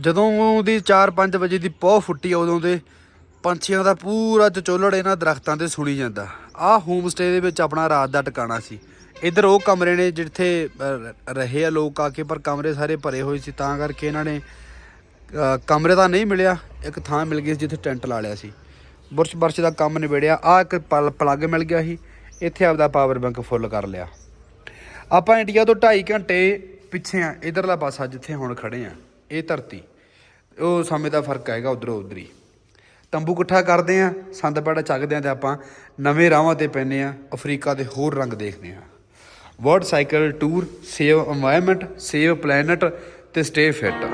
ਜਦੋਂ ਦੀ 4-5 ਵਜੇ ਦੀ ਪੌ ਫੁੱਟੀ ਉਦੋਂ ਦੇ ਪੰਛੀਆਂ ਦਾ ਪੂਰਾ ਚਚੋਲੜ ਇਹਨਾਂ ਦਰਖਤਾਂ ਤੇ ਸੁਣੀ ਜਾਂਦਾ। ਆਹ ਹੋਮ ਸਟੇ ਦੇ ਵਿੱਚ ਆਪਣਾ ਰਾਤ ਦਾ ਟਿਕਾਣਾ ਸੀ। ਇੱਧਰ ਉਹ ਕਮਰੇ ਨੇ ਜਿੱਥੇ ਰਹੇ ਆ ਲੋਕ ਆ ਕੇ, ਪਰ ਕਮਰੇ ਸਾਰੇ ਭਰੇ ਹੋਏ ਸੀ, ਤਾਂ ਕਰਕੇ ਇਹਨਾਂ ਨੇ ਕਮਰੇ ਤਾਂ ਨਹੀਂ ਮਿਲਿਆ, ਇੱਕ ਥਾਂ ਮਿਲ ਗਈ ਸੀ ਜਿੱਥੇ ਟੈਂਟ ਲਾ ਲਿਆ ਸੀ। ਬੁਰਸ਼ ਬਰਸ਼ ਦਾ ਕੰਮ ਨਿਬੇੜਿਆ ਆ ਇੱਕ ਪਲ- ਪਲੱਗ ਮਿਲ ਗਿਆ ਸੀ, ਇੱਥੇ ਆਪਦਾ ਪਾਵਰ ਬੈਂਕ ਫੁੱਲ ਕਰ ਲਿਆ। ਆਪਾਂ ਇੰਡੀਆ ਤੋਂ 2.5 ਘੰਟੇ ਪਿੱਛੇ ਆ, ਇਧਰਲਾ ਪਾਸਾ ਜਿੱਥੇ ਹੁਣ ਖੜੇ ਆ। ਇਹ ਧਰਤੀ, ਉਹ ਸਮੇਂ ਦਾ ਫ਼ਰਕ ਆਏਗਾ ਉਧਰੋਂ ਉਧਰੀ। ਤੰਬੂ ਇਕੱਠਾ ਕਰਦੇ ਆ ਸੰਦਪੜਾ ਚੱਕਦੇ ਆ ਤੇ ਆਪਾਂ ਨਵੇਂ ਰਾਹਾਂ ਤੇ ਪੈਨੇ ਆ ਅਫਰੀਕਾ ਦੇ ਹੋਰ ਰੰਗ ਦੇਖਦੇ ਆ world cycle tour save environment save planet ਤੇ ਸਟੇ ਫਿਟ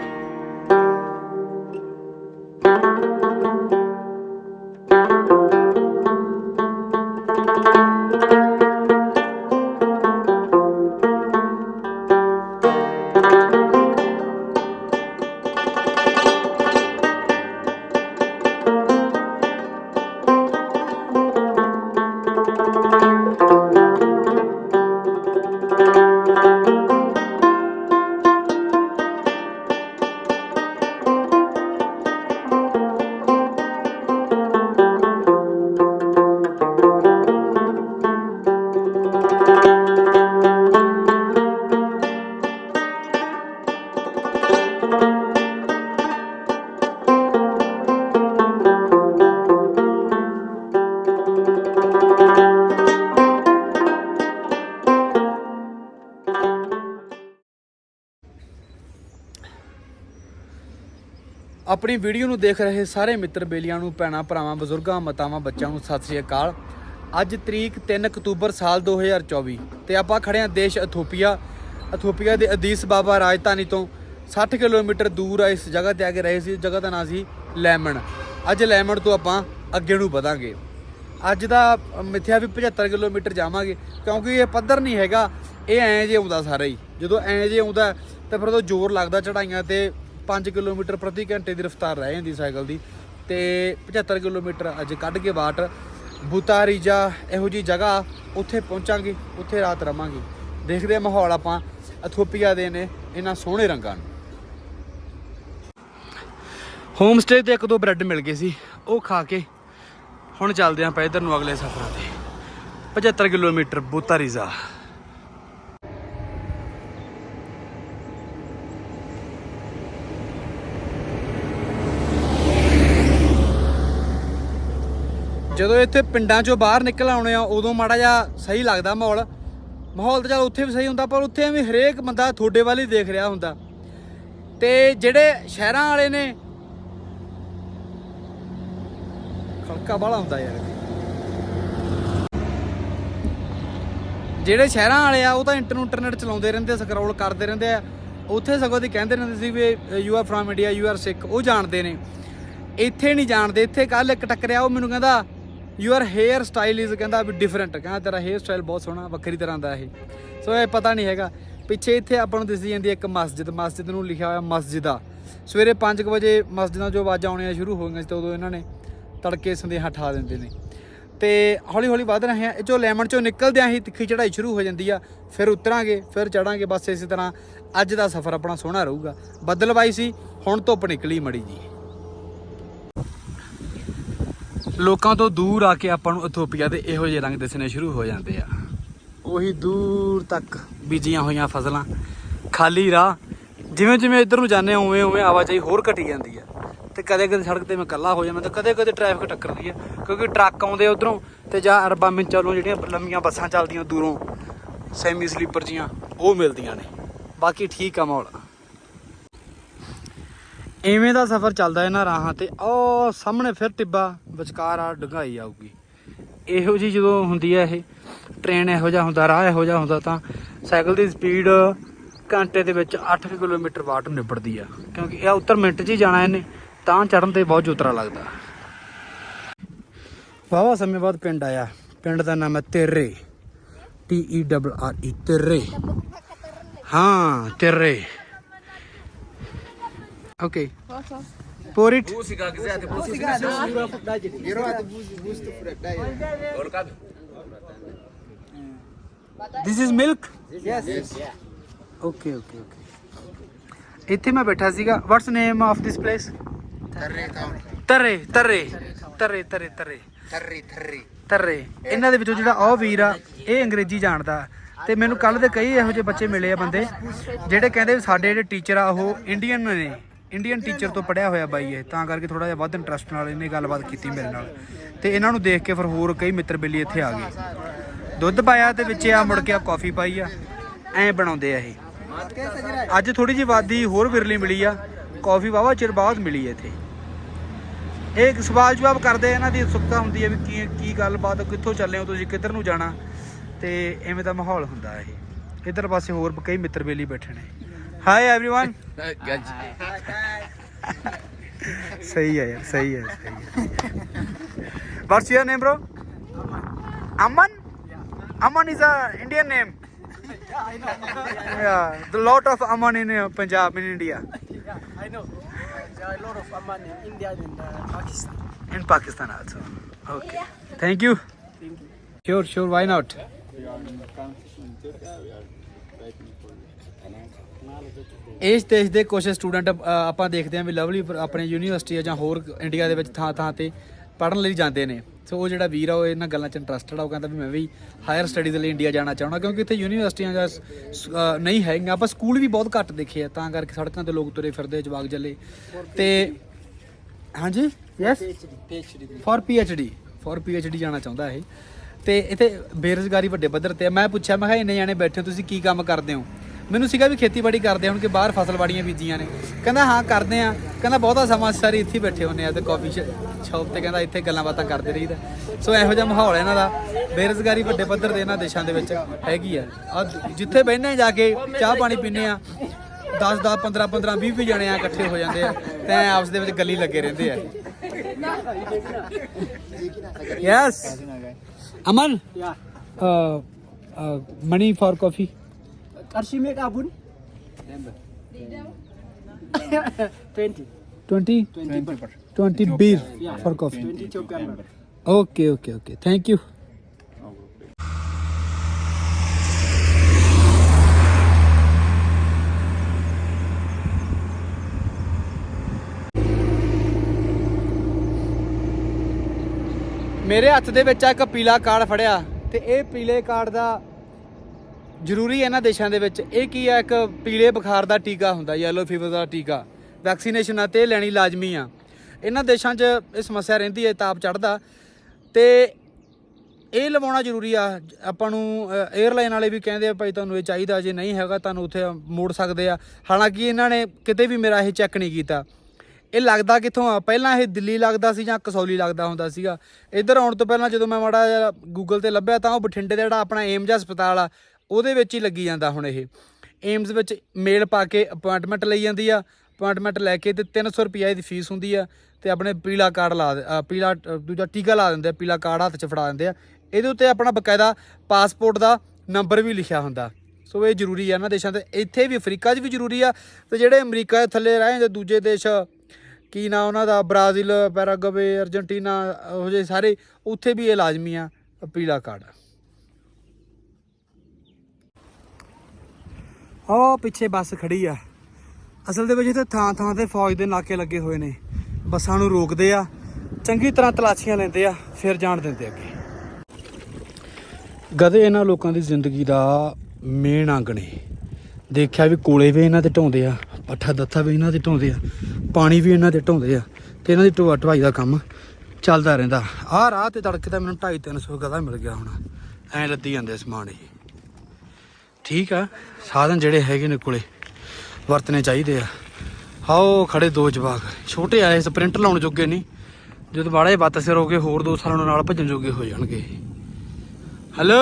ਆਪਣੀ ਵੀਡੀਓ ਨੂੰ ਦੇਖ ਰਹੇ ਸਾਰੇ ਮਿੱਤਰ ਬੇਲੀਆਂ ਨੂੰ, ਭੈਣਾਂ, ਭਰਾਵਾਂ, ਬਜ਼ੁਰਗਾਂ, ਮਾਤਾਵਾਂ, ਬੱਚਿਆਂ ਨੂੰ ਸਤਿ ਸ੍ਰੀ ਅਕਾਲ। ਅੱਜ ਤਰੀਕ 3 ਅਕਤੂਬਰ ਸਾਲ 2024 ਤੇ ਆਪਾਂ ਖੜੇ ਹਾਂ ਦੇਸ਼ ਇਥੋਪੀਆ ਇਥੋਪੀਆ ਦੇ ਅਦੀਸ ਬਾਬਾ ਰਾਜਧਾਨੀ ਤੋਂ। 60 ਕਿਲੋਮੀਟਰ ਦੂਰ ਆ ਇਸ ਜਗ੍ਹਾ ਤੇ ਆ ਕੇ ਰਹੇ ਸੀ, ਜਗ੍ਹਾ ਦਾ ਨਾਂ ਸੀ ਲੈਮਨ ਅੱਜ ਲੈਮਨ ਤੋਂ ਆਪਾਂ ਅੱਗੇ ਨੂੰ ਵਧਾਂਗੇ। ਅੱਜ ਦਾ ਮਿੱਥਿਆ ਵੀ 75 ਕਿਲੋਮੀਟਰ ਜਾਵਾਂਗੇ, ਕਿਉਂਕਿ ਇਹ ਪੱਧਰ ਨਹੀਂ ਹੈਗਾ, ਇਹ ਐਂ ਜੇ ਆਉਂਦਾ ਸਾਰਾ ਹੀ। ਜਦੋਂ ਐਂ ਜੇ ਆਉਂਦਾ, ਤਾਂ ਫਿਰ ਉਦੋਂ ਜ਼ੋਰ ਲੱਗਦਾ ਚੜਾਈਆਂ ਤੇ 5 ਕਿਲੋਮੀਟਰ ਪ੍ਰਤੀ ਘੰਟੇ ਦੀ ਰਫ਼ਤਾਰ ਰਹਿ ਜਾਂਦੀ ਸਾਈਕਲ ਦੀ ਤੇ 75 ਕਿਲੋਮੀਟਰ ਅੱਜ ਕੱਢ ਕੇ ਬਾਟ ਬੁਤਾਰੀਜਾ ਇਹੋ ਜੀ ਜਗ੍ਹਾ ਉੱਥੇ ਪਹੁੰਚਾਂਗੇ, ਉੱਥੇ ਰਾਤ ਰਵਾਂਗੇ। ਦੇਖਦੇ ਆ ਮਾਹੌਲ ਆਪਾਂ, ਅਥੋਪੀਆ ਦੇ ਨੇ ਇਹਨਾਂ ਸੋਹਣੇ ਰੰਗਾਂ ਨੂੰ। ਹੋਮ ਸਟੇ ਤੇ ਇੱਕ ਦੋ ਬ੍ਰੈਡ ਮਿਲ ਗਏ ਸੀ, ਉਹ ਖਾ ਕੇ ਹੁਣ ਚੱਲਦੇ ਆਂ ਪਾ ਇਧਰ ਨੂੰ ਅਗਲੇ ਸਫ਼ਰਾਂ ਤੇ। 75 ਕਿਲੋਮੀਟਰ ਬੁਤਾਰੀਜ਼ਾ ਜਦੋਂ ਇੱਥੇ ਪਿੰਡਾਂ ਚੋਂ ਬਾਹਰ ਨਿਕਲ ਆਉਣੇ ਆ, ਉਦੋਂ ਮਾੜਾ ਜਿਹਾ ਸਹੀ ਲੱਗਦਾ ਮਾਹੌਲ। ਮਾਹੌਲ ਤਾਂ ਚੱਲ ਉੱਥੇ ਵੀ ਸਹੀ ਹੁੰਦਾ, ਪਰ ਉੱਥੇ ਵੀ ਹਰੇਕ ਬੰਦਾ ਤੁਹਾਡੇ ਵੱਲ ਹੀ ਦੇਖ ਰਿਹਾ ਹੁੰਦਾ। ਤੇ ਜਿਹੜੇ ਸ਼ਹਿਰਾਂ ਵਾਲੇ ਨੇ ਖੜਕਾ ਬਾਲਾ ਹੁੰਦਾ ਯਾਰ। ਜਿਹੜੇ ਸ਼ਹਿਰਾਂ ਵਾਲੇ ਆ, ਉਹ ਤਾਂ ਇੰਟਰਨੈਟ ਇੰਟਰਨੈਟ ਚਲਾਉਂਦੇ ਰਹਿੰਦੇ ਸਕਰੋਲ ਕਰਦੇ ਰਹਿੰਦੇ ਆ। ਉੱਥੇ ਸਗੋਂ ਦੀ ਕਹਿੰਦੇ ਰਹਿੰਦੇ ਸੀ ਵੀ you are from India you are Sikh ਉਹ ਜਾਣਦੇ ਨੇ। ਇੱਥੇ ਨਹੀਂ ਜਾਣਦੇ, ਇੱਥੇ ਕੱਲ ਇੱਕ ਟੱਕਰਿਆ, ਉਹ ਮੈਨੂੰ ਕਹਿੰਦਾ ਯੂਅਰ ਹੇਅਰ ਸਟਾਈਲ ਇਜ਼ ਕਹਿੰਦਾ ਵੀ ਡਿਫਰੈਂਟ ਕਹਿੰਦਾ ਤੇਰਾ ਹੇਅਰ ਸਟਾਈਲ ਬਹੁਤ ਸੋਹਣਾ, ਵੱਖਰੀ ਤਰ੍ਹਾਂ ਦਾ ਇਹ। ਸੋ ਇਹ ਪਤਾ ਨਹੀਂ ਹੈਗਾ। ਪਿੱਛੇ ਇੱਥੇ ਆਪਾਂ ਨੂੰ ਦਿਸਦੀ ਜਾਂਦੀ ਹੈ ਇੱਕ ਮਸਜਿਦ ਮਸਜਿਦ ਨੂੰ ਲਿਖਿਆ ਹੋਇਆ ਮਸਜਿਦਾ। ਸਵੇਰੇ 5 ਵਜੇ ਮਸਜਿਦਾਂ 'ਚੋਂ ਆਵਾਜ਼ਾਂ ਆਉਣੀਆਂ ਸ਼ੁਰੂ ਹੋ ਗਈਆਂ ਸੀ ਤੇ ਉਦੋਂ ਇਹਨਾਂ ਨੇ ਤੜਕੇ ਸੰਦੇਹਾ ਠਾ ਦਿੰਦੇ ਨੇ। ਤੇ ਹੌਲੀ ਹੌਲੀ ਵਧ ਰਹੇ ਆ ਇਹ ਚੋਂ ਲੈਮਨ ਚੋਂ ਨਿਕਲਦਿਆਂ ਹੀ ਤਿੱਖੀ ਚੜਾਈ ਸ਼ੁਰੂ ਹੋ ਜਾਂਦੀ ਆ। ਫਿਰ ਉਤਰਾਂਗੇ, ਫਿਰ ਚੜਾਂਗੇ ਬਸ ਇਸੇ ਤਰ੍ਹਾਂ ਅੱਜ ਦਾ ਸਫ਼ਰ ਆਪਣਾ ਸੋਹਣਾ ਰਹੂਗਾ। ਬੱਦਲਵਾਈ ਸੀ, ਹੁਣ ਧੁੱਪ ਨਿਕਲੀ ਮੜੀ ਜੀ। ਲੋਕਾਂ ਤੋਂ ਦੂਰ ਆ ਕੇ ਆਪਾਂ ਨੂੰ ਇਥੋਪੀਆ ਦੇ ਇਹੋ ਜਿਹੇ ਰੰਗ ਦਿਸਣੇ ਸ਼ੁਰੂ ਹੋ ਜਾਂਦੇ ਆ। ਉਹੀ ਦੂਰ ਤੱਕ। ਬੀਜੀਆਂ ਹੋਈਆਂ ਫਸਲਾਂ। ਖਾਲੀ ਰਾਹ ਜਿਵੇਂ ਜਿਵੇਂ ਇੱਧਰ ਨੂੰ ਜਾਂਦੇ ਉਵੇਂ ਉਵੇਂ ਆਵਾਜਾਈ ਹੋਰ ਘਟੀ ਜਾਂਦੀ ਆ। ਤੇ ਕਦੇ ਕਦੇ ਸੜਕ ਤੇ ਮੈਂ ਇਕੱਲਾ ਹੋ ਜਾਂਦਾ ਤੇ ਕਦੇ ਕਦੇ ਟ੍ਰੈਫਿਕ ਟੱਕਰਦੀ ਆ। ਕਿਉਂਕਿ ਟਰੱਕ ਆਉਂਦੇ ਉਧਰੋਂ ਤੇ ਜਾਂ ਅਰਬਾਂ ਮਿੰਚ ਵੱਲੋਂ ਜਿਹੜੀਆਂ ਲੰਮੀਆਂ ਬੱਸਾਂ ਚੱਲਦੀਆਂ ਦੂਰੋਂ ਸੈਮੀ ਸਲੀਪਰ ਜੀਆਂ ਉਹ ਮਿਲਦੀਆਂ ਨੇ। ਬਾਕੀ ਠੀਕ ਆ ਮਾਹੌਲ। ਐਵੇਂ ਦਾ ਸਫ਼ਰ ਚੱਲਦਾ ਇਹਨਾਂ ਰਾਹਾਂ ਤੇ। ਉਹ ਸਾਹਮਣੇ ਫਿਰ ਟਿੱਬਾ, ਵਿਚਕਾਰ ਆ ਡੰਗਾਈ ਆਊਗੀ। ਇਹੋ ਜੀ ਜਦੋਂ ਹੁੰਦੀ ਹੈ ਇਹ, ਟ੍ਰੇਨ ਇਹੋ ਜਿਹਾ ਹੁੰਦਾ, ਰਾਹ ਇਹੋ ਜਿਹਾ ਹੁੰਦਾ, ਤਾਂ ਸਾਈਕਲ ਦੀ ਸਪੀਡ ਘੰਟੇ ਦੇ ਵਿੱਚ 8 ਕਿਲੋਮੀਟਰ ਵਾਟ ਨੂੰ ਨਿਬੜਦੀ ਆ। ਕਿਉਂਕਿ ਇਹ ਉੱਤਰ ਮਿੰਟ 'ਚ ਹੀ ਜਾਣਾ ਇਹਨੇ, ਤਾਂ ਚੜਨ ਤੇ ਬਹੁਤ ਜੋਤਰਾ ਲੱਗਦਾ। ਵਾਵਾ ਸਮੇਂ ਬਾਅਦ ਪਿੰਡ ਆਇਆ। ਪਿੰਡ ਦਾ ਨਾਮ ਹੈ Terre T E double R E Terre ਹਾਂ Terre okay pour it. This is milk? Yes. Okay okay okay ਇੱਥੇ ਮੈਂ ਬੈਠਾ ਸੀਗਾ what's name of this place ਥਰਰੇ ਕਾਉਂ ਤਰਰੇ ਤਰਰੇ ਤਰਰੇ ਤਰਰੇ ਤਰਰੇ ਥਰਰੀ ਥਰਰੀ ਤਰਰੇ ਇਹਨਾਂ ਦੇ ਵਿੱਚੋਂ ਜਿਹੜਾ ਉਹ ਵੀਰ ਆ ਇਹ ਅੰਗਰੇਜ਼ੀ ਜਾਣਦਾ। ਤੇ ਮੈਨੂੰ ਕੱਲ ਦੇ ਕਈ ਇਹੋ ਜਿਹੇ ਬੱਚੇ ਮਿਲੇ ਆ ਬੰਦੇ ਜਿਹੜੇ ਕਹਿੰਦੇ ਸਾਡੇ ਜਿਹੜੇ ਟੀਚਰ ਆ ਉਹ ਇੰਡੀਅਨ ਨੇ। ਇੰਡੀਅਨ ਟੀਚਰ ਤੋਂ ਪੜਿਆ ਹੋਇਆ ਬਾਈ ਇਹ, ਤਾਂ ਕਰਕੇ ਥੋੜਾ ਜਿਹਾ ਵੱਧ ਇੰਟਰਸਟ ਨਾਲ ਇਹਨੇ ਗੱਲਬਾਤ ਕੀਤੀ ਮੇਰੇ ਨਾਲ। ਤੇ ਇਹਨਾਂ ਨੂੰ ਦੇਖ ਕੇ ਫਿਰ ਹੋਰ ਕਈ ਮਿੱਤਰ ਬੇਲੀ ਇੱਥੇ ਆ ਗਏ। ਦੁੱਧ ਪਾਇਆ ਤੇ ਵਿੱਚ ਆ ਮੁੜ ਕੇ ਆ ਕਾਫੀ ਪਾਈ ਆ, ਐਂ ਬਣਾਉਂਦੇ ਆ ਇਹ। ਅੱਜ ਥੋੜੀ ਜਿਹੀ ਵਾਦੀ ਹੋਰ ਵਿਰਲੀ ਮਿਲੀ ਆ ਕਾਫੀ ਵਾਵਾ ਚਿਰ ਬਾਅਦ ਮਿਲੀ ਹੈ ਇੱਥੇ। ਇਹ ਸਵਾਲ ਜਵਾਬ ਕਰਦੇ ਇਹਨਾਂ ਦੀ ਉਤਸੁਕਤਾ ਹੁੰਦੀ ਹੈ ਵੀ ਕੀ ਕੀ ਗੱਲਬਾਤ, ਕਿੱਥੋਂ ਚੱਲੇ ਹੋ ਤੁਸੀਂ, ਕਿੱਧਰ ਨੂੰ ਜਾਣਾ। ਤੇ ਐਵੇਂ ਦਾ ਮਾਹੌਲ ਹੁੰਦਾ ਇਹ। ਇਧਰ ਪਾਸੇ ਹੋਰ ਕਈ ਮਿੱਤਰ ਬੇਲੀ ਬੈਠੇ ਨੇ। हाय एवरीवन सही है यार सही है सही है what's your name bro Aman Aman is a Indian name yeah the lot of aman in uh, punjab in india. Yeah, i know. There are a lot of aman in india and uh, pakistan. In pakistan also. Okay. Thank you. Thank you. Sure sure. Why not? We are in the transition. ਇਸ ਦੇਸ਼ ਦੇ ਕੁਝ student ਆਪਾਂ ਦੇਖਦੇ ਹਾਂ ਵੀ Lovely ਆਪਣੇ university ਜਾਂ ਹੋਰ ਇੰਡੀਆ ਦੇ ਵਿੱਚ ਥਾਂ ਥਾਂ ਤੇ ਪੜ੍ਹਨ ਲਈ ਜਾਂਦੇ ਨੇ। ਸੋ ਉਹ ਜਿਹੜਾ ਵੀਰ ਆ ਉਹ ਇਹਨਾਂ ਗੱਲਾਂ 'ਚ ਇੰਟਰਸਟਡ ਆ ਉਹ ਕਹਿੰਦਾ ਵੀ ਮੈਂ ਵੀ ਹਾਇਰ ਸਟੱਡੀਜ਼ ਲਈ ਇੰਡੀਆ ਜਾਣਾ ਚਾਹੁੰਦਾ ਕਿਉਂਕਿ ਇੱਥੇ ਯੂਨੀਵਰਸਿਟੀਆਂ ਜਾਂ ਨਹੀਂ ਹੈਗੀਆਂ। ਆਪਾਂ ਸਕੂਲ ਵੀ ਬਹੁਤ ਘੱਟ ਦੇਖੇ ਆ ਤਾਂ ਕਰਕੇ ਸੜਕਾਂ ਤੇ ਲੋਕ ਤੁਰੇ ਫਿਰਦੇ ਜਵਾਗ ਜੱਲੇ। ਤੇ ਹਾਂਜੀ? Yes forty forty ਜਾਣਾ ਚਾਹੁੰਦਾ ਇਹ। ਤੇ ਇੱਥੇ ਬੇਰੁਜ਼ਗਾਰੀ ਵੱਡੇ ਪੱਧਰ ਤੇ ਆ। ਮੈਂ ਪੁੱਛਿਆ ਮੈਂ ਕਿਹਾ ਇੰਨੇ ਜਾਣੇ ਬੈਠੇ ਹੋ, ਤੁਸੀਂ ਕੀ ਕੰਮ ਕਰਦੇ ਹੋ? ਮੈਨੂੰ ਸੀਗਾ ਵੀ ਖੇਤੀਬਾੜੀ ਕਰਦੇ ਹੁਣ ਕਿ ਬਾਹਰ ਫਸਲ ਬਾੜੀਆਂ ਬੀਜੀਆਂ ਨੇ। ਕਹਿੰਦਾ ਹਾਂ ਕਰਦੇ ਆ। ਕਹਿੰਦਾ ਬਹੁਤਾ ਸਮਾਂ ਸਾਰੇ ਇੱਥੇ ਬੈਠੇ ਹੁੰਨੇ ਆ ਤੇ ਕਾਫੀ ਸ਼ਾਪ ਤੇ ਕਹਿੰਦਾ ਇੱਥੇ ਗੱਲਾਂ ਬਾਤਾਂ ਕਰਦੇ ਰਹੀਦਾ। ਸੋ ਇਹੋ ਜਿਹਾ ਮਾਹੌਲ ਇਹਨਾਂ ਦਾ। ਬੇਰੁਜ਼ਗਾਰੀ ਵੱਡੇ ਪੱਧਰ ਤੇ ਇਹਨਾਂ ਦੇਸ਼ਾਂ ਦੇ ਵਿੱਚ ਹੈਗੀ ਆ। ਆ ਜਿੱਥੇ ਬਹਿੰਦੇ ਜਾ ਕੇ ਚਾਹ ਪਾਣੀ ਪੀਂਦੇ ਆ 10 10 15 15 20 20 ਜਣੇ ਆ ਇਕੱਠੇ ਹੋ ਜਾਂਦੇ ਆ ਤੇ ਆਪਸ ਦੇ ਵਿੱਚ ਗੱਲੀ ਲੱਗੇ ਰਹਿੰਦੇ ਆ। Yes Aman. Money for coffee Karshi make abun? 20. 20 20. 20 beer Yeah. for coffee 20 Ethiopian birr. okay okay okay thank you ਮੇਰੇ ਹੱਥ ਦੇ ਵਿੱਚ ਆ ਇੱਕ ਪੀਲਾ ਕਾਰਡ ਫੜਿਆ ਤੇ ਇਹ ਪੀਲੇ ਕਾਰਡ ਦਾ ਜ਼ਰੂਰੀ ਇਹਨਾਂ ਦੇਸ਼ਾਂ ਦੇ ਵਿੱਚ, ਇਹ ਕੀ ਆ ਇੱਕ ਪੀਲੇ ਬੁਖਾਰ ਦਾ ਟੀਕਾ ਹੁੰਦਾ ਯੈਲੋ ਫੀਵਰ ਦਾ ਟੀਕਾ ਵੈਕਸੀਨੇਸ਼ਨ ਆ ਤੇ ਇਹ ਲੈਣੀ ਲਾਜ਼ਮੀ ਆ। ਇਹਨਾਂ ਦੇਸ਼ਾਂ 'ਚ ਇਹ ਸਮੱਸਿਆ ਰਹਿੰਦੀ ਹੈ, ਤਾਪ ਚੜਦਾ ਤੇ ਇਹ ਲਵਾਉਣਾ ਜ਼ਰੂਰੀ ਆ। ਆਪਾਂ ਨੂੰ 에ਅਰਲਾਈਨ ਵਾਲੇ ਵੀ ਕਹਿੰਦੇ ਆ, ਭਾਈ ਤੁਹਾਨੂੰ ਇਹ ਚਾਹੀਦਾ, ਜੇ ਨਹੀਂ ਹੈਗਾ ਤੁਹਾਨੂੰ ਉੱਥੇ ਮੋੜ ਸਕਦੇ ਆ। ਹਾਲਾਂਕਿ ਇਹਨਾਂ ਨੇ ਕਿਤੇ ਵੀ ਮੇਰਾ ਇਹ ਚੈੱਕ ਨਹੀਂ ਕੀਤਾ। ਇਹ ਲੱਗਦਾ ਕਿੱਥੋਂ ਆ? ਪਹਿਲਾਂ ਇਹ ਦਿੱਲੀ ਲੱਗਦਾ ਸੀ ਜਾਂ ਕਸੌਲੀ ਲੱਗਦਾ ਹੁੰਦਾ ਸੀਗਾ। ਇੱਧਰ ਆਉਣ ਤੋਂ ਪਹਿਲਾਂ ਜਦੋਂ ਮੈਂ ਮਾੜਾ ਜਿਹਾ ਗੂਗਲ ਤੇ ਲੱਭਿਆ ਤਾਂ ਉਹ ਬਠਿੰਡੇ ਦਾ ਜਿਹੜਾ ਆਪਣਾ ਏਮਜ ਹਸਪਤਾਲ ਆ ਉਹਦੇ ਵਿੱਚ ਹੀ ਲੱਗੀ ਜਾਂਦਾ ਹੁਣ ਇਹ। ਏਮਸ ਵਿੱਚ ਮੇਲ ਪਾ ਕੇ ਅਪਾਇੰਟਮੈਂਟ ਲਈ ਜਾਂਦੀ ਆ। ਅਪਾਇੰਟਮੈਂਟ ਲੈ ਕੇ ਤੇ 300 ਰੁਪਈਆ ਇਹਦੀ ਫੀਸ ਹੁੰਦੀ ਆ ਤੇ ਆਪਣੇ ਪੀਲਾ ਕਾਰਡ ਲਾ ਪੀਲਾ ਦੂਜਾ ਟੀਕਾ ਲਾ ਦਿੰਦੇ ਆ, ਪੀਲਾ ਕਾਰਡ ਹੱਥ 'ਚ ਫੜਾ ਦਿੰਦੇ ਆ। ਇਹਦੇ ਉੱਤੇ ਆਪਣਾ ਬਕਾਇਦਾ ਪਾਸਪੋਰਟ ਦਾ ਨੰਬਰ ਵੀ ਲਿਖਿਆ ਹੁੰਦਾ। ਸੋ ਇਹ ਜ਼ਰੂਰੀ ਆ ਇਹਨਾਂ ਦੇਸ਼ਾਂ ਤੇ। ਇੱਥੇ ਵੀ ਅਫਰੀਕਾ 'ਚ ਵੀ ਜ਼ਰੂਰੀ ਆ ਤੇ ਜਿਹੜੇ ਅਮਰੀਕਾ ਦੇ ਥੱਲੇ ਰਹਿ ਜਾਂਦੇ ਦੂਜੇ ਦੇਸ਼, ਕੀ ਨਾ ਉਹਨਾਂ ਦਾ, ਬ੍ਰਾਜ਼ੀਲ ਪੈਰਾਗਵੇ ਅਰਜਨਟੀਨਾ ਉਹ ਜਿਹੇ ਸਾਰੇ, ਉੱਥੇ ਵੀ ਇਹ ਲਾਜ਼ਮੀ ਆ, ਪੀਲਾ ਕਾਰਡ। ਉਹ ਪਿੱਛੇ ਬੱਸ ਖੜੀ ਆ। ਅਸਲ ਦੇ ਵਿੱਚ ਇੱਥੇ ਥਾਂ ਥਾਂ ਤੇ ਫੌਜ ਦੇ ਨਾਕੇ ਲੱਗੇ ਹੋਏ ਨੇ। ਬੱਸਾਂ ਨੂੰ ਰੋਕਦੇ ਆ, ਚੰਗੀ ਤਰ੍ਹਾਂ ਤਲਾਸ਼ੀਆਂ ਲੈਂਦੇ ਆ, ਫਿਰ ਜਾਣ ਦਿੰਦੇ ਅੱਗੇ। ਗਧੇ ਇਹਨਾਂ ਲੋਕਾਂ ਦੀ ਜ਼ਿੰਦਗੀ ਦਾ ਮੇਨ ਅੰਗ ਨੇ। ਦੇਖਿਆ ਵੀ ਕੋਲੇ ਵੀ ਇਹਨਾਂ ਤੇ ਢਾਉਂਦੇ ਆ, ਪੱਠਾ ਦੱਥਾ ਵੀ ਇਹਨਾਂ ਤੇ ਢਾਉਂਦੇ ਆ, ਪਾਣੀ ਵੀ ਇਹਨਾਂ ਤੇ ਢਾਉਂਦੇ ਆ ਤੇ ਇਹਨਾਂ ਦੀ ਢੋਆ ਢਵਾਈ ਦਾ ਕੰਮ ਚੱਲਦਾ ਰਹਿੰਦਾ। ਆਹ ਰਾਹ ਤੇ ਤੜਕੇ ਤਾਂ ਮੈਨੂੰ 2.5 300 ਗਧਾ ਮਿਲ ਗਿਆ ਹੁਣ। ਐ ਲੱਦੀ ਜਾਂਦੇ ਸਮਾਨ ਇਹ। ਠੀਕ ਆ, ਸਾਧਨ ਜਿਹੜੇ ਹੈਗੇ ਨੇ ਕੋਲੇ, ਵਰਤਨੇ ਚਾਹੀਦੇ ਆ। ਹਾਓ ਖੜੇ ਦੋ ਜਵਾਕ, ਛੋਟੇ ਆਏ ਸਪ੍ਰਿੰਟ ਲਾਉਣ ਜੋਗੇ ਨਹੀਂ। ਜਦੋਂ ਬਾੜੇ ਬੱਤ ਸਿਰ ਹੋ ਗਏ ਹੋਰ ਦੋ ਸਾਲਾਂ ਨਾਲ ਭੱਜਣ ਜੋਗੇ ਹੋ ਜਾਣਗੇ। ਹੈਲੋ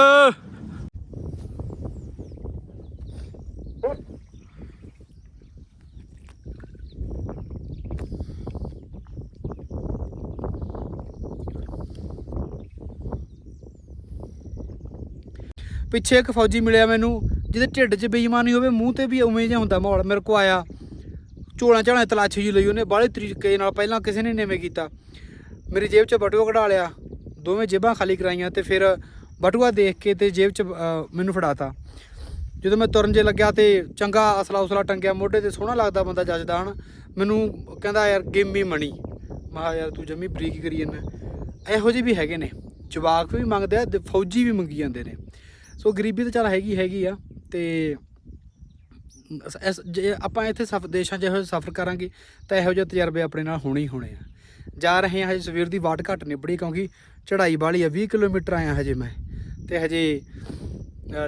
ਪਿੱਛੇ ਇੱਕ ਫੌਜੀ ਮਿਲਿਆ ਮੈਨੂੰ ਜਿਹਦੇ ਢਿੱਡ 'ਚ ਬੇਈਮਾਨੀ ਹੋਵੇ ਮੂੰਹ ਤੇ ਵੀ ਉਵੇਂ ਜਿਹਾ ਹੁੰਦਾ ਮਾਹੌਲ ਮੇਰੇ ਕੋ ਆਇਆ। ਝੋਲਾਂ ਝਾਲਾਂ ਦੀ ਤਲਾਸ਼ੀ ਜੀ ਲਈ ਉਹਨੇ ਬਾਹਲੇ ਤਰੀਕੇ ਨਾਲ ਪਹਿਲਾਂ ਕਿਸੇ ਨੇ ਨਿਵੇਂ ਕੀਤਾ। ਮੇਰੀ ਜੇਬ 'ਚ ਬਟੂਆ ਕਢਾ ਲਿਆ ਦੋਵੇਂ ਜੇਬਾਂ ਖਾਲੀ ਕਰਾਈਆਂ ਤੇ ਫਿਰ ਬਟੂਆ ਦੇਖ ਕੇ ਤੇ ਜੇਬ 'ਚ ਅਹ, ਮੈਨੂੰ ਫੜਾਤਾ। ਜਦੋਂ ਮੈਂ ਤੁਰਨ ਜੇ ਲੱਗਿਆ ਤੇ ਚੰਗਾ ਅਸਲਾ ਉਸਲਾ ਟੰਗਿਆ ਮੋਢੇ ਤੇ ਸੋਹਣਾ ਲੱਗਦਾ ਬੰਦਾ ਜੱਜਦਾ ਹਨ ਮੈਨੂੰ ਕਹਿੰਦਾ ਯਾਰ ਗਿਵ ਮੀ ਮਣੀ ਮੈਂ ਯਾਰ ਤੂੰ ਜੰਮੀ ਬਰੀਕ ਕਰੀ ਜਾਂਦਾ। ਇਹੋ ਜਿਹੇ ਵੀ ਹੈਗੇ ਨੇ। ਜਵਾਕ ਵੀ ਮੰਗਦੇ ਆ ਤੇ ਫੌਜੀ ਵੀ ਮੰਗੀ ਜਾਂਦੇ ਨੇ। ਸੋ ਗਰੀਬੀ ਤਾਂ ਚੱਲ ਹੈਗੀ ਹੈਗੀ ਆ ਤੇ ਇਸ- ਜੇ ਆਪਾਂ ਇੱਥੇ ਸਫ, ਦੇਸ਼ਾਂ 'ਚ ਇਹੋ ਜਿਹੇ ਸਫ਼ਰ ਕਰਾਂਗੇ ਤਾਂ ਇਹੋ ਜਿਹੇ ਤਜਰਬੇ ਆਪਣੇ ਨਾਲ ਹੋਣੇ ਹੀ ਹੋਣੇ ਆ। ਜਾ ਰਹੇ ਹਾਂ ਹਜੇ ਸਵੇਰ ਦੀ ਵਾਟ ਘੱਟ ਨਿਬੜੀ ਕਿਉਂਕਿ ਚੜ੍ਹਾਈ ਵਾਲੀ ਆ 20 ਕਿਲੋਮੀਟਰ ਆਇਆ ਹਜੇ ਮੈਂ ਤੇ ਹਜੇ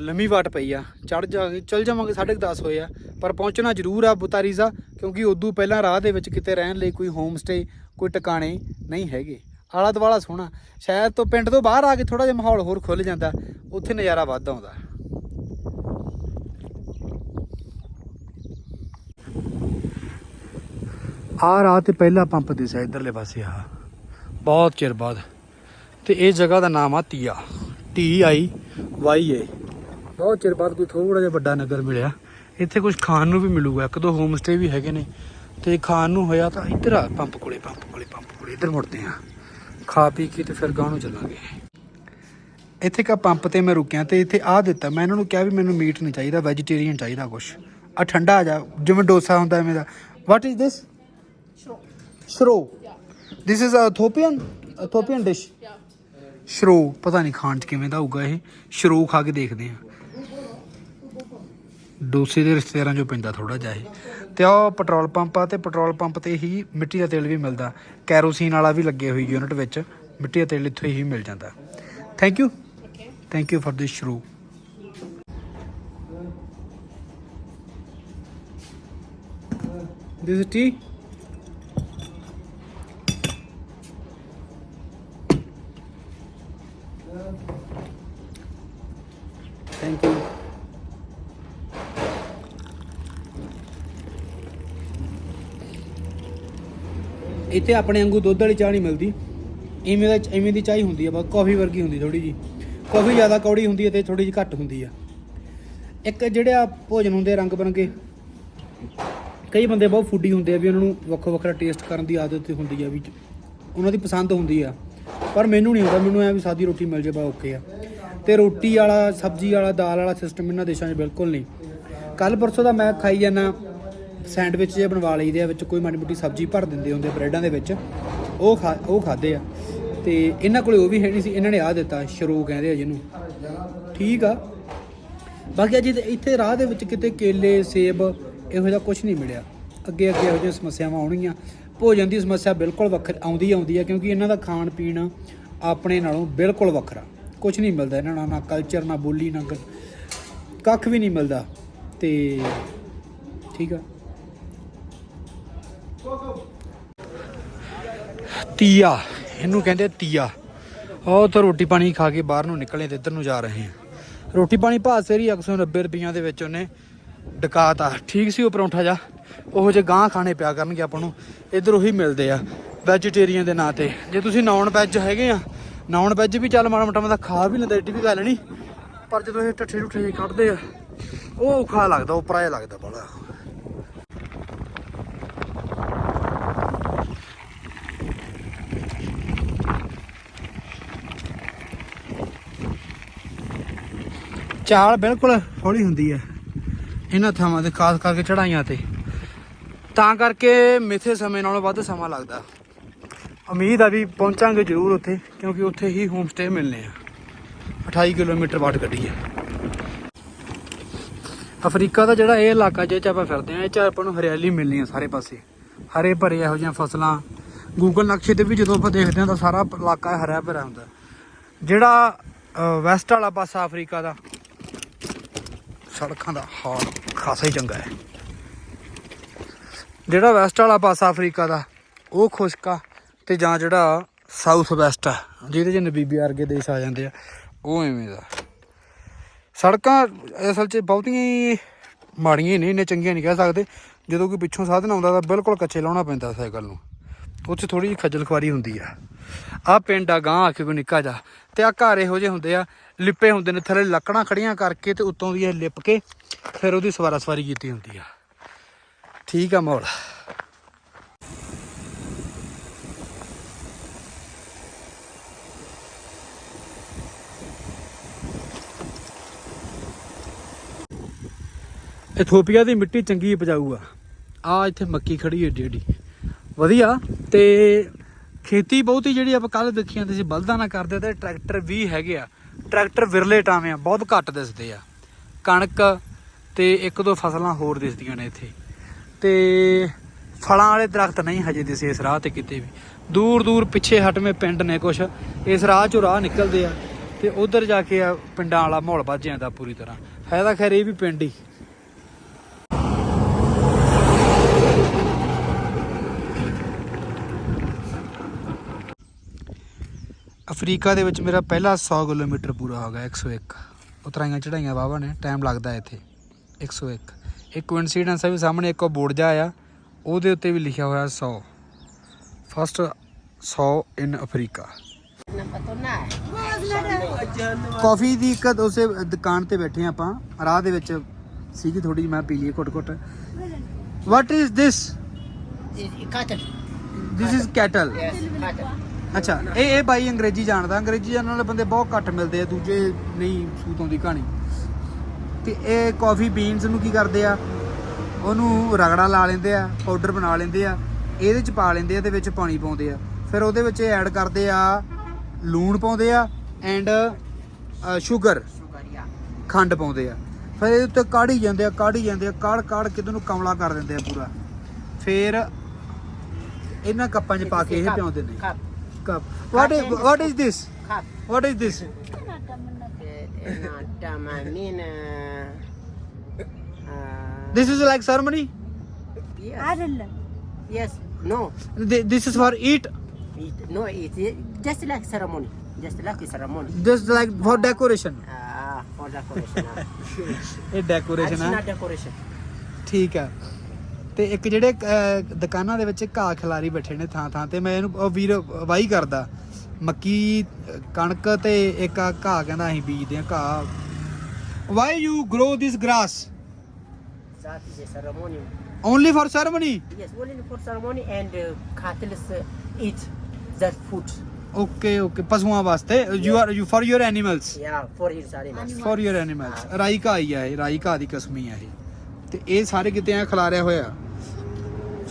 ਲੰਮੀ ਵਾਟ ਪਈ ਆ। ਚੜ ਜਾਵਾਂਗੇ ਚਲ ਜਾਵਾਂਗੇ 10:30 ਹੋਏ ਆ, ਪਰ ਪਹੁੰਚਣਾ ਜ਼ਰੂਰ ਆ ਬੁਤਾਰੀਜ਼ਾ ਕਿਉਂਕਿ ਉਦੋਂ ਪਹਿਲਾਂ ਰਾਹ ਦੇ ਵਿੱਚ ਕਿਤੇ ਰਹਿਣ ਲਈ ਕੋਈ ਹੋਮ ਸਟੇ ਕੋਈ ਟਿਕਾਣੇ ਨਹੀਂ ਹੈਗੇ। ਆਲਾ ਦੁਆਲਾ ਸੋਹਣਾ। ਸ਼ਾਇਦ ਤੋਂ ਪਿੰਡ ਤੋਂ ਬਾਹਰ ਆ ਕੇ ਥੋੜਾ ਜਿਹਾ ਮਾਹੌਲ ਹੋਰ ਖੁੱਲ ਜਾਂਦਾ। ਉੱਥੇ ਨਜ਼ਾਰਾ ਵੱਧ ਆਉਂਦਾ। ਆ ਰਾਹ ਤੇ ਪਹਿਲਾ ਪੰਪ ਦਿਸਿਆ ਇਧਰਲੇ ਪਾਸੇ ਆ। ਬਹੁਤ ਚਿਰ ਬਾਅਦ। ਤੇ ਇਹ ਜਗ੍ਹਾ ਦਾ ਨਾਮ ਆ Tiya. T I Y A. ਬਹੁਤ ਚਿਰ ਬਾਅਦ ਕੋਈ ਥੋੜਾ ਜਿਹਾ ਵੱਡਾ ਨਗਰ ਮਿਲਿਆ। ਇੱਥੇ ਕੁਝ ਖਾਣ ਨੂੰ ਵੀ ਮਿਲੂਗਾ। ਇੱਕ ਦੋ ਹੋਮ ਸਟੇ ਵੀ ਹੈਗੇ ਨੇ। ਤੇ ਖਾਣ ਨੂੰ ਹੋਇਆ ਤਾਂ ਇੱਧਰ ਆ, ਪੰਪ ਕੋਲੇ ਪੰਪ ਕੋਲੇ ਪੰਪ ਕੋਲੇ। ਇੱਧਰ ਮੁੜਦੇ ਆ ਖਾ ਪੀ ਕੇ ਤੇ ਫਿਰ ਗਾਂਹ ਨੂੰ ਚੱਲਾਂਗੇ। ਇੱਥੇ ਕਾ ਪੰਪ ਤੇ ਮੈਂ ਰੁਕਿਆ ਤੇ ਇੱਥੇ ਆ ਦਿੱਤਾ। ਮੈਂ ਇਹਨਾਂ ਨੂੰ ਕਿਹਾ ਵੀ ਮੈਨੂੰ ਮੀਟ ਨਹੀਂ ਚਾਹੀਦਾ ਵੈਜੀਟੇਰੀਅਨ ਚਾਹੀਦਾ ਕੁਛ। ਆ ਠੰਡਾ ਆ ਜਾ ਜਿਵੇਂ ਡੋਸਾ ਹੁੰਦਾ ਐਵੇਂ ਦਾ। What is this shiro this is a Ethiopian Ethiopian dish shiro ਪਤਾ ਨਹੀਂ ਖਾਣ ਚ ਕਿਵੇਂ ਦਾ ਹੋਊਗਾ ਇਹ। ਸ਼ਰੋ ਖਾ ਕੇ ਦੇਖਦੇ ਆ ਡੋਸੇ ਦੇ ਰਿਸ਼ਤੇਦਾਰਾਂ ਚੋਂ ਪੈਂਦਾ ਥੋੜਾ ਜਿਹਾ ਇਹ। ਤੇ ਉਹ ਪੈਟਰੋਲ ਪੰਪ ਆ ਤੇ ਪੈਟਰੋਲ ਪੰਪ ਤੇ ਹੀ ਮਿੱਟੀ ਦਾ ਤੇਲ ਵੀ ਮਿਲਦਾ। ਕੈਰੋਸੀਨ ਵਾਲਾ ਵੀ ਲੱਗੇ ਹੋਈ ਯੂਨਿਟ ਵਿੱਚ, ਮਿੱਟੀ ਦਾ ਤੇਲ ਇੱਥੋਂ ਹੀ ਮਿਲ ਜਾਂਦਾ। Thank you thank you for this shiro this tea thank you ਇੱਥੇ ਆਪਣੇ ਵਾਂਗੂ ਦੁੱਧ ਵਾਲੀ ਚਾਹ ਨਹੀਂ ਮਿਲਦੀ। ਇਵੇਂ ਦਾ ਇਵੇਂ ਦੀ ਚਾਹ ਹੀ ਹੁੰਦੀ ਆ, ਬਸ ਕਾਫੀ ਵਰਗੀ ਹੁੰਦੀ ਥੋੜੀ ਜੀ ਕਾਫੀ ਜ਼ਿਆਦਾ ਕੌੜੀ ਹੁੰਦੀ ਹੈ ਤੇ ਥੋੜੀ ਜਿਹੀ ਘੱਟ ਹੁੰਦੀ ਆ। ਇੱਕ ਜਿਹੜੇ ਆ ਭੋਜਨ ਹੁੰਦੇ ਆ ਰੰਗ ਬਰੰਗੇ, ਕਈ ਬੰਦੇ ਬਹੁਤ ਫੂਡੀ ਹੁੰਦੇ ਆ ਵੀ ਉਹਨਾਂ ਨੂੰ ਵੱਖੋ ਵੱਖਰਾ ਟੇਸਟ ਕਰਨ ਦੀ ਆਦਤ ਹੁੰਦੀ ਆ ਵੀ ਉਹਨਾਂ ਦੀ ਪਸੰਦ ਹੁੰਦੀ ਆ। ਪਰ ਮੈਨੂੰ ਨਹੀਂ ਹੁੰਦਾ, ਮੈਨੂੰ ਐ ਵੀ ਸਾਦੀ ਰੋਟੀ ਮਿਲ ਜੇ ਬਾ ਓਕੇ ਆ। ਤੇ ਰੋਟੀ ਵਾਲਾ, ਸਬਜ਼ੀ ਵਾਲਾ, ਦਾਲ ਵਾਲਾ ਸਿਸਟਮ ਇਹਨਾਂ ਦੇਸ਼ਾਂ 'ਚ ਬਿਲਕੁਲ ਨਹੀਂ। ਕੱਲ ਪਰਸੋਂ ਦਾ ਮੈਂ ਖਾਈ ਜਾਂਦਾ ਸੈਂਡਵਿਚ ਜੇ ਬਣਵਾ ਲਈਦੇ ਆ, ਵਿੱਚ ਕੋਈ ਮਾੜੀ ਮੋਟੀ ਸਬਜ਼ੀ ਭਰ ਦਿੰਦੇ ਹੁੰਦੇ ਬ੍ਰੈਡਾਂ ਦੇ ਵਿੱਚ, ਉਹ ਖਾ, ਉਹ ਖਾਦੇ ਆ। ਤੇ ਇਹਨਾਂ ਕੋਲੇ ਉਹ ਵੀ ਹੈ ਨਹੀਂ ਸੀ, ਇਹਨਾਂ ਨੇ ਆ ਦਿੱਤਾ, ਸ਼ਰੂ ਕਹਿੰਦੇ ਆ ਜਿਹਨੂੰ। ਠੀਕ ਆ। ਬਾਕੀ ਅੱਜ ਇੱਥੇ- ਰਾਹ ਦੇ ਵਿੱਚ ਕਿਤੇ ਕੇਲੇ, ਸੇਬ, ਇਹੋ ਜਿਹਾ ਕੁਝ ਨਹੀਂ ਮਿਲਿਆ। ਅੱਗੇ ਅੱਗੇ ਇਹੋ ਜਿਹੀਆਂ ਸਮੱਸਿਆਵਾਂ ਆਉਣਗੀਆਂ। ਭੋਜਨ ਦੀ ਸਮੱਸਿਆ ਬਿਲਕੁਲ ਵੱਖਰੀ, ਆਉਂਦੀ ਆਉਂਦੀ ਹੈ ਕਿਉਂਕਿ ਇਹਨਾਂ ਦਾ ਖਾਣ ਪੀਣ ਆਪਣੇ ਨਾਲੋਂ ਬਿਲਕੁਲ ਵੱਖਰਾ। ਕੁਝ ਨਹੀਂ ਮਿਲਦਾ ਇਹਨਾਂ ਨਾਲ, ਨਾ ਕਲਚਰ ਨਾ ਬੋਲੀ, ਨਾ ਗ- ਕੱਖ ਵੀ ਨਹੀਂ ਮਿਲਦਾ। ਤੇ ਠੀਕ ਆ। ਤੀਆ। ਇਹਨੂੰ ਕਹਿੰਦੇ ਤੀਆ। ਉਹ ਤਾਂ ਰੋਟੀ ਪਾਣੀ ਖਾ ਕੇ ਬਾਹਰ ਨੂੰ ਨਿਕਲੇ ਤੇ ਇੱਧਰ ਨੂੰ ਜਾ ਰਹੇ ਹਾਂ ਰੋਟੀ ਪਾਣੀ ਭਾਅ ਭਾਸੇਰੀ 190 ਰੁਪਈਆਂ ਦੇ ਵਿੱਚ ਉਹਨੇ ਡਕਾਤਾ। ਠੀਕ ਸੀ ਉਹ ਪਰੌਂਠਾ ਜਾ ਉਹੋ ਜੇ ਗਾਂ ਖਾਣੇ ਪਿਆ ਕਰਨਗੇ ਆਪਾਂ ਨੂੰ, ਇੱਧਰ ਉਹੀ ਮਿਲਦੇ ਆ ਵੈਜੀਟੇਰੀਅਨ ਦੇ ਨਾਂ ਤੇ। ਜੇ ਤੁਸੀਂ ਨਾਨ ਵੈਜ ਹੈਗੇ ਆ ਨਾਨ ਵੈਜ ਵੀ ਚੱਲ ਮਾੜਾ ਮੋਟਾ ਬੰਦਾ ਖਾ ਵੀ ਲੈਂਦਾ ਏਡੀ ਵੀ ਗੱਲ ਨਹੀਂ ਪਰ ਜਦੋਂ ਇਹ ਟੱਠੇ ਟੁੱਠੇ ਕੱਢਦੇ ਆ, ਉਹ ਔਖਾ ਲੱਗਦਾ, ਉਹ ਪਰਾਇਆ ਲੱਗਦਾ ਬੜਾ। ਚਾਲ ਬਿਲਕੁਲ ਹੌਲੀ ਹੁੰਦੀ ਹੈ ਇਹਨਾਂ ਥਾਵਾਂ ਤੇ, ਖਾਸ ਕਰਕੇ ਚੜਾਈਆਂ ਤੇ। ਤਾਂ ਕਰਕੇ ਮਿੱਥੇ ਸਮੇਂ ਨਾਲੋਂ ਵੱਧ ਸਮਾਂ ਲੱਗਦਾ। ਉਮੀਦ ਆ ਵੀ ਪਹੁੰਚਾਂਗੇ ਜ਼ਰੂਰ ਉੱਥੇ, ਕਿਉਂਕਿ ਉੱਥੇ ਹੀ ਹੋਮ ਸਟੇ ਮਿਲਨੇ ਆ। 28 ਕਿਲੋਮੀਟਰ ਵਾਟ ਗੱਡੀ ਹੈ। ਅਫਰੀਕਾ ਦਾ ਜਿਹੜਾ ਇਹ ਇਲਾਕਾ ਜਿਹ ਚ ਆਪਾਂ ਫਿਰਦੇ ਆ ਇਹ ਚ ਆਪਾਂ ਨੂੰ ਹਰਿਆਲੀ ਮਿਲਣੀ ਆ ਸਾਰੇ ਪਾਸੇ। ਹਰੇ ਭਰੇ ਇਹੋ ਜਿਹੀਆਂ ਫਸਲਾਂ। ਗੂਗਲ ਨਕਸ਼ੇ ਤੇ ਵੀ ਜਦੋਂ ਆਪਾਂ ਦੇਖਦੇ ਹਾਂ ਤਾਂ ਸਾਰਾ ਇਲਾਕਾ ਹਰਿਆ ਭਰਿਆ ਹੁੰਦਾ। ਜਿਹੜਾ ਵੈਸਟ ਵਾਲਾ ਪਾਸਾ ਅਫਰੀਕਾ ਦਾ ਸੜਕਾਂ ਦਾ ਹਾਲ ਖਾਸਾ ਹੀ ਚੰਗਾ ਹੈ। ਜਿਹੜਾ ਵੈਸਟ ਵਾਲਾ ਪਾਸਾ ਅਫਰੀਕਾ ਦਾ, ਉਹ ਖੁਸ਼ਕਾ ਤੇ ਜਾਂ ਜਿਹੜਾ ਸਾਊਥ ਵੈਸਟ ਆ, ਜਿਹਦੇ 'ਚ ਨਬੀਬੀਆ ਵਰਗੇ ਦੇਸ਼ ਆ ਜਾਂਦੇ ਆ, ਉਹ ਐਵੇਂ ਦਾ। ਸੜਕਾਂ ਅਸਲ 'ਚ ਬਹੁਤੀਆਂ ਹੀ ਮਾੜੀਆਂ ਹੀ ਨੇ, ਇੰਨੇ ਚੰਗੀਆਂ ਨਹੀਂ ਕਹਿ ਸਕਦੇ। ਜਦੋਂ ਕੋਈ ਪਿੱਛੋਂ ਸਾਧਨ ਆਉਂਦਾ ਤਾਂ ਬਿਲਕੁਲ ਕੱਚੇ ਲਾਉਣਾ ਪੈਂਦਾ ਸਾਈਕਲ ਨੂੰ। ਉੱਥੇ ਥੋੜੀ ਜਿਹੀ ਖੱਜਲ ਖੁਆਰੀ ਹੁੰਦੀ ਆ। ਆ ਪਿੰਡ ਆ ਗਾਂ ਆ ਕੇ ਕੋਈ ਨਿੱਕਾ ਜਾ ਤੇ ਆ ਘਰ ਇਹੋ ਜਿਹੇ ਹੁੰਦੇ ਆ ਲਿਪੇ ਹੁੰਦੇ ਨੇ, ਥੱਲੇ ਲੱਕੜਾਂ ਖੜੀਆਂ ਕਰਕੇ ਤੇ ਉੱਤੋਂ ਦੀ ਇਹ ਲਿਪ ਕੇ ਫਿਰ ਉਹਦੀ ਸਵਾਰਾ ਸਵਾਰੀ ਕੀਤੀ ਹੁੰਦੀ ਆ। ਠੀਕ ਆ ਮੋਲ। ਇਥੋਪੀਆ ਦੀ ਮਿੱਟੀ ਚੰਗੀ ਉਪਜਾਊ ਆ। ਆ ਇੱਥੇ ਮੱਕੀ ਖੜੀ ਏਡੀ ਏਡੀ। ਵਧੀਆ ਤੇ ਖੇਤੀ ਬਹੁਤੀ ਜਿਹੜੀ ਆਪਾਂ ਕੱਲ ਦੇਖੀਆਂ ਤੇ ਸੀ ਬਲਦਾਂ ਨਾਲ ਕਰਦੇ ਤੇ ਟਰੈਕਟਰ ਵੀ ਹੈਗੇ ਆ। ਟਰੈਕਟਰ ਵਿਰਲੇ ਟਾਵੇਂ ਆ ਬਹੁਤ ਘੱਟ ਦਿਸਦੇ ਆ। ਕਣਕ ਤੇ ਇੱਕ ਦੋ ਫਸਲਾਂ ਹੋਰ ਦਿਸਦੀਆਂ ਨੇ ਇੱਥੇ। ਤੇ ਫਲਾਂ ਵਾਲੇ ਦਰਖਤ ਨਹੀਂ ਹਜੇ ਦਿਸੇ ਇਸ ਰਾਹ ਤੇ ਕਿਤੇ ਵੀ। ਦੂਰ ਦੂਰ ਪਿੱਛੇ ਹਟਵੇਂ ਪਿੰਡ ਨੇ ਕੁਛ। ਇਸ ਰਾਹ ਚੋਂ ਰਾਹ ਨਿਕਲਦੇ ਆ ਤੇ ਉਧਰ ਜਾ ਕੇ ਆ ਪਿੰਡਾਂ ਵਾਲਾ ਮਾਹੌਲ ਵੱਜ ਜਾਂਦਾ ਪੂਰੀ ਤਰ੍ਹਾਂ। ਹੈ ਤਾਂ ਖੈਰ ਇਹ ਵੀ ਪਿੰਡ ਹੀ। ਅਫਰੀਕਾ ਦੇ ਵਿੱਚ ਮੇਰਾ ਪਹਿਲਾ 100 ਕਿਲੋਮੀਟਰ ਪੂਰਾ ਹੋ ਗਿਆ 101 ਉਤਰਾਈਆਂ ਚੜਾਈਆਂ ਵਾਵਾ ਨੇ ਟਾਈਮ ਲੱਗਦਾ ਇੱਥੇ 101 ਇੱਕ। ਕੋਇਨਸੀਡੈਂਸ ਹੈ ਵੀ ਸਾਹਮਣੇ ਇੱਕ ਬੋਰਡ ਜਾ ਆ ਉਹਦੇ ਉੱਤੇ ਵੀ ਲਿਖਿਆ ਹੋਇਆ 100 ਫਸਟ 100 ਇਨ ਅਫਰੀਕਾ। ਕਾਫੀ ਦੀ ਇੱਕ ਉਸੇ ਦੁਕਾਨ ਤੇ ਬੈਠੇ ਆਪਾਂ। ਰਾਹ ਦੇ ਵਿੱਚ ਸੀਗੀ ਥੋੜੀ ਜਿਹੀ ਮੈਂ ਪੀ ਲਈ ਘੁੱਟ ਘੁੱਟ what is this Cattle. This is cattle Yes, cattle. ਅੱਛਾ ਇਹ ਇਹ ਬਾਈ ਅੰਗਰੇਜ਼ੀ ਜਾਣਦਾ। ਅੰਗਰੇਜ਼ੀ ਜਾਣਨ ਵਾਲੇ ਬੰਦੇ ਬਹੁਤ ਘੱਟ ਮਿਲਦੇ ਆ ਦੂਜੇ ਨਹੀਂ ਸੂਤ ਆਉਂਦੀ ਕਹਾਣੀ। ਤੇ ਇਹ ਕਾਫੀ ਬੀਨਸ ਨੂੰ ਕੀ ਕਰਦੇ ਆ? ਉਹਨੂੰ ਰਗੜਾ ਲਾ ਲੈਂਦੇ ਆ ਪਾਊਡਰ ਬਣਾ ਲੈਂਦੇ ਆ ਇਹਦੇ ਚ ਪਾ ਲੈਂਦੇ ਆ ਤੇ ਵਿੱਚ ਪਾਣੀ ਪਾਉਂਦੇ ਆ। ਫਿਰ ਉਹਦੇ ਵਿੱਚ ਐਡ ਕਰਦੇ ਆ ਲੂਣ ਪਾਉਂਦੇ ਆ ਐਂਡ ਸ਼ੂਗਰ. ਖੰਡ ਪਾਉਂਦੇ ਆ। ਫਿਰ ਇਹਦੇ ਉੱਤੇ ਕਾੜੀ ਜਾਂਦੇ ਆ ਕਾੜੀ ਜਾਂਦੇ ਆ ਕਾੜ ਕਾੜ ਕੇ ਇਹਨੂੰ ਕਮਲਾ ਕਰ ਦਿੰਦੇ ਆ ਪੂਰਾ। ਫਿਰ ਇਹਨਾਂ ਕੱਪਾਂ 'ਚ ਪਾ ਕੇ ਇਹ ਪਿਆਉਂਦੇ ਨੇ। cup. What is what is this? Cup. What is this? this is like ceremony? Yes. Yes. No. This is for eat? No, it is just like ceremony. Just like ceremony. Just like for decoration. Ah, for decoration. Ah. ये decoration. है ah. decoration. है ਤੇ ਇੱਕ ਜਿਹੜੇ ਦੁਕਾਨਾਂ ਦੇ ਵਿੱਚ ਘਾਹ ਖਿਲਾਰੀ ਬੈਠੇ ਨੇ ਥਾਂ ਥਾਂ ਤੇ ਮੈਂ ਇਹਨੂੰ ਉਹ ਵੀਰ ਵਾਈ ਕਰਦਾ ਮੱਕੀ ਕਣਕ ਤੇ ਇੱਕ ਘਾਹ ਕਹਿੰਦਾ ਅਸੀਂ ਬੀਜਦੇ ਆ ਘਾਹ। Why you grow this grass only for ceremony okay okay ਪਸ਼ੂਆਂ ਵਾਸਤੇ? You are you for your animals Yeah, for his animals. For your animals ਰਾਈ ਘਾਹ ਹੀ ਆ ਰਾਈ ਘਾਹ ਦੀ ਕਸਮੀ ਆ ਤੇ ਇਹ ਸਾਰੇ ਕਿਤੇ ਐ ਖਿਲਾਰਿਆ ਹੋਇਆ।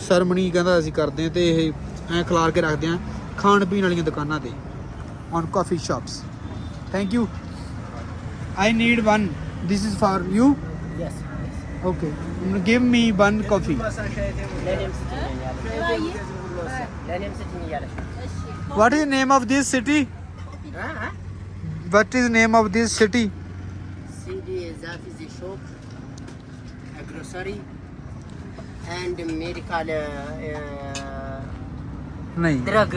ਸਰਮਣੀ ਕਹਿੰਦਾ ਅਸੀਂ ਕਰਦੇ ਆ ਤੇ ਇਹ ਐ ਖਿਲਾਰ ਕੇ ਰੱਖਦੇ ਆ ਖਾਣ ਪੀਣ ਵਾਲੀਆਂ ਦੁਕਾਨਾਂ ਤੇ on coffee shops thank you I need one this is for you Yes. yes. Okay give me one coffee in yellow. Let him sit in yellow. What is name of this city Huh? huh? What is name of this city CD that is a shop, grocery, and medical uh, uh, ਨਹੀਂ। drug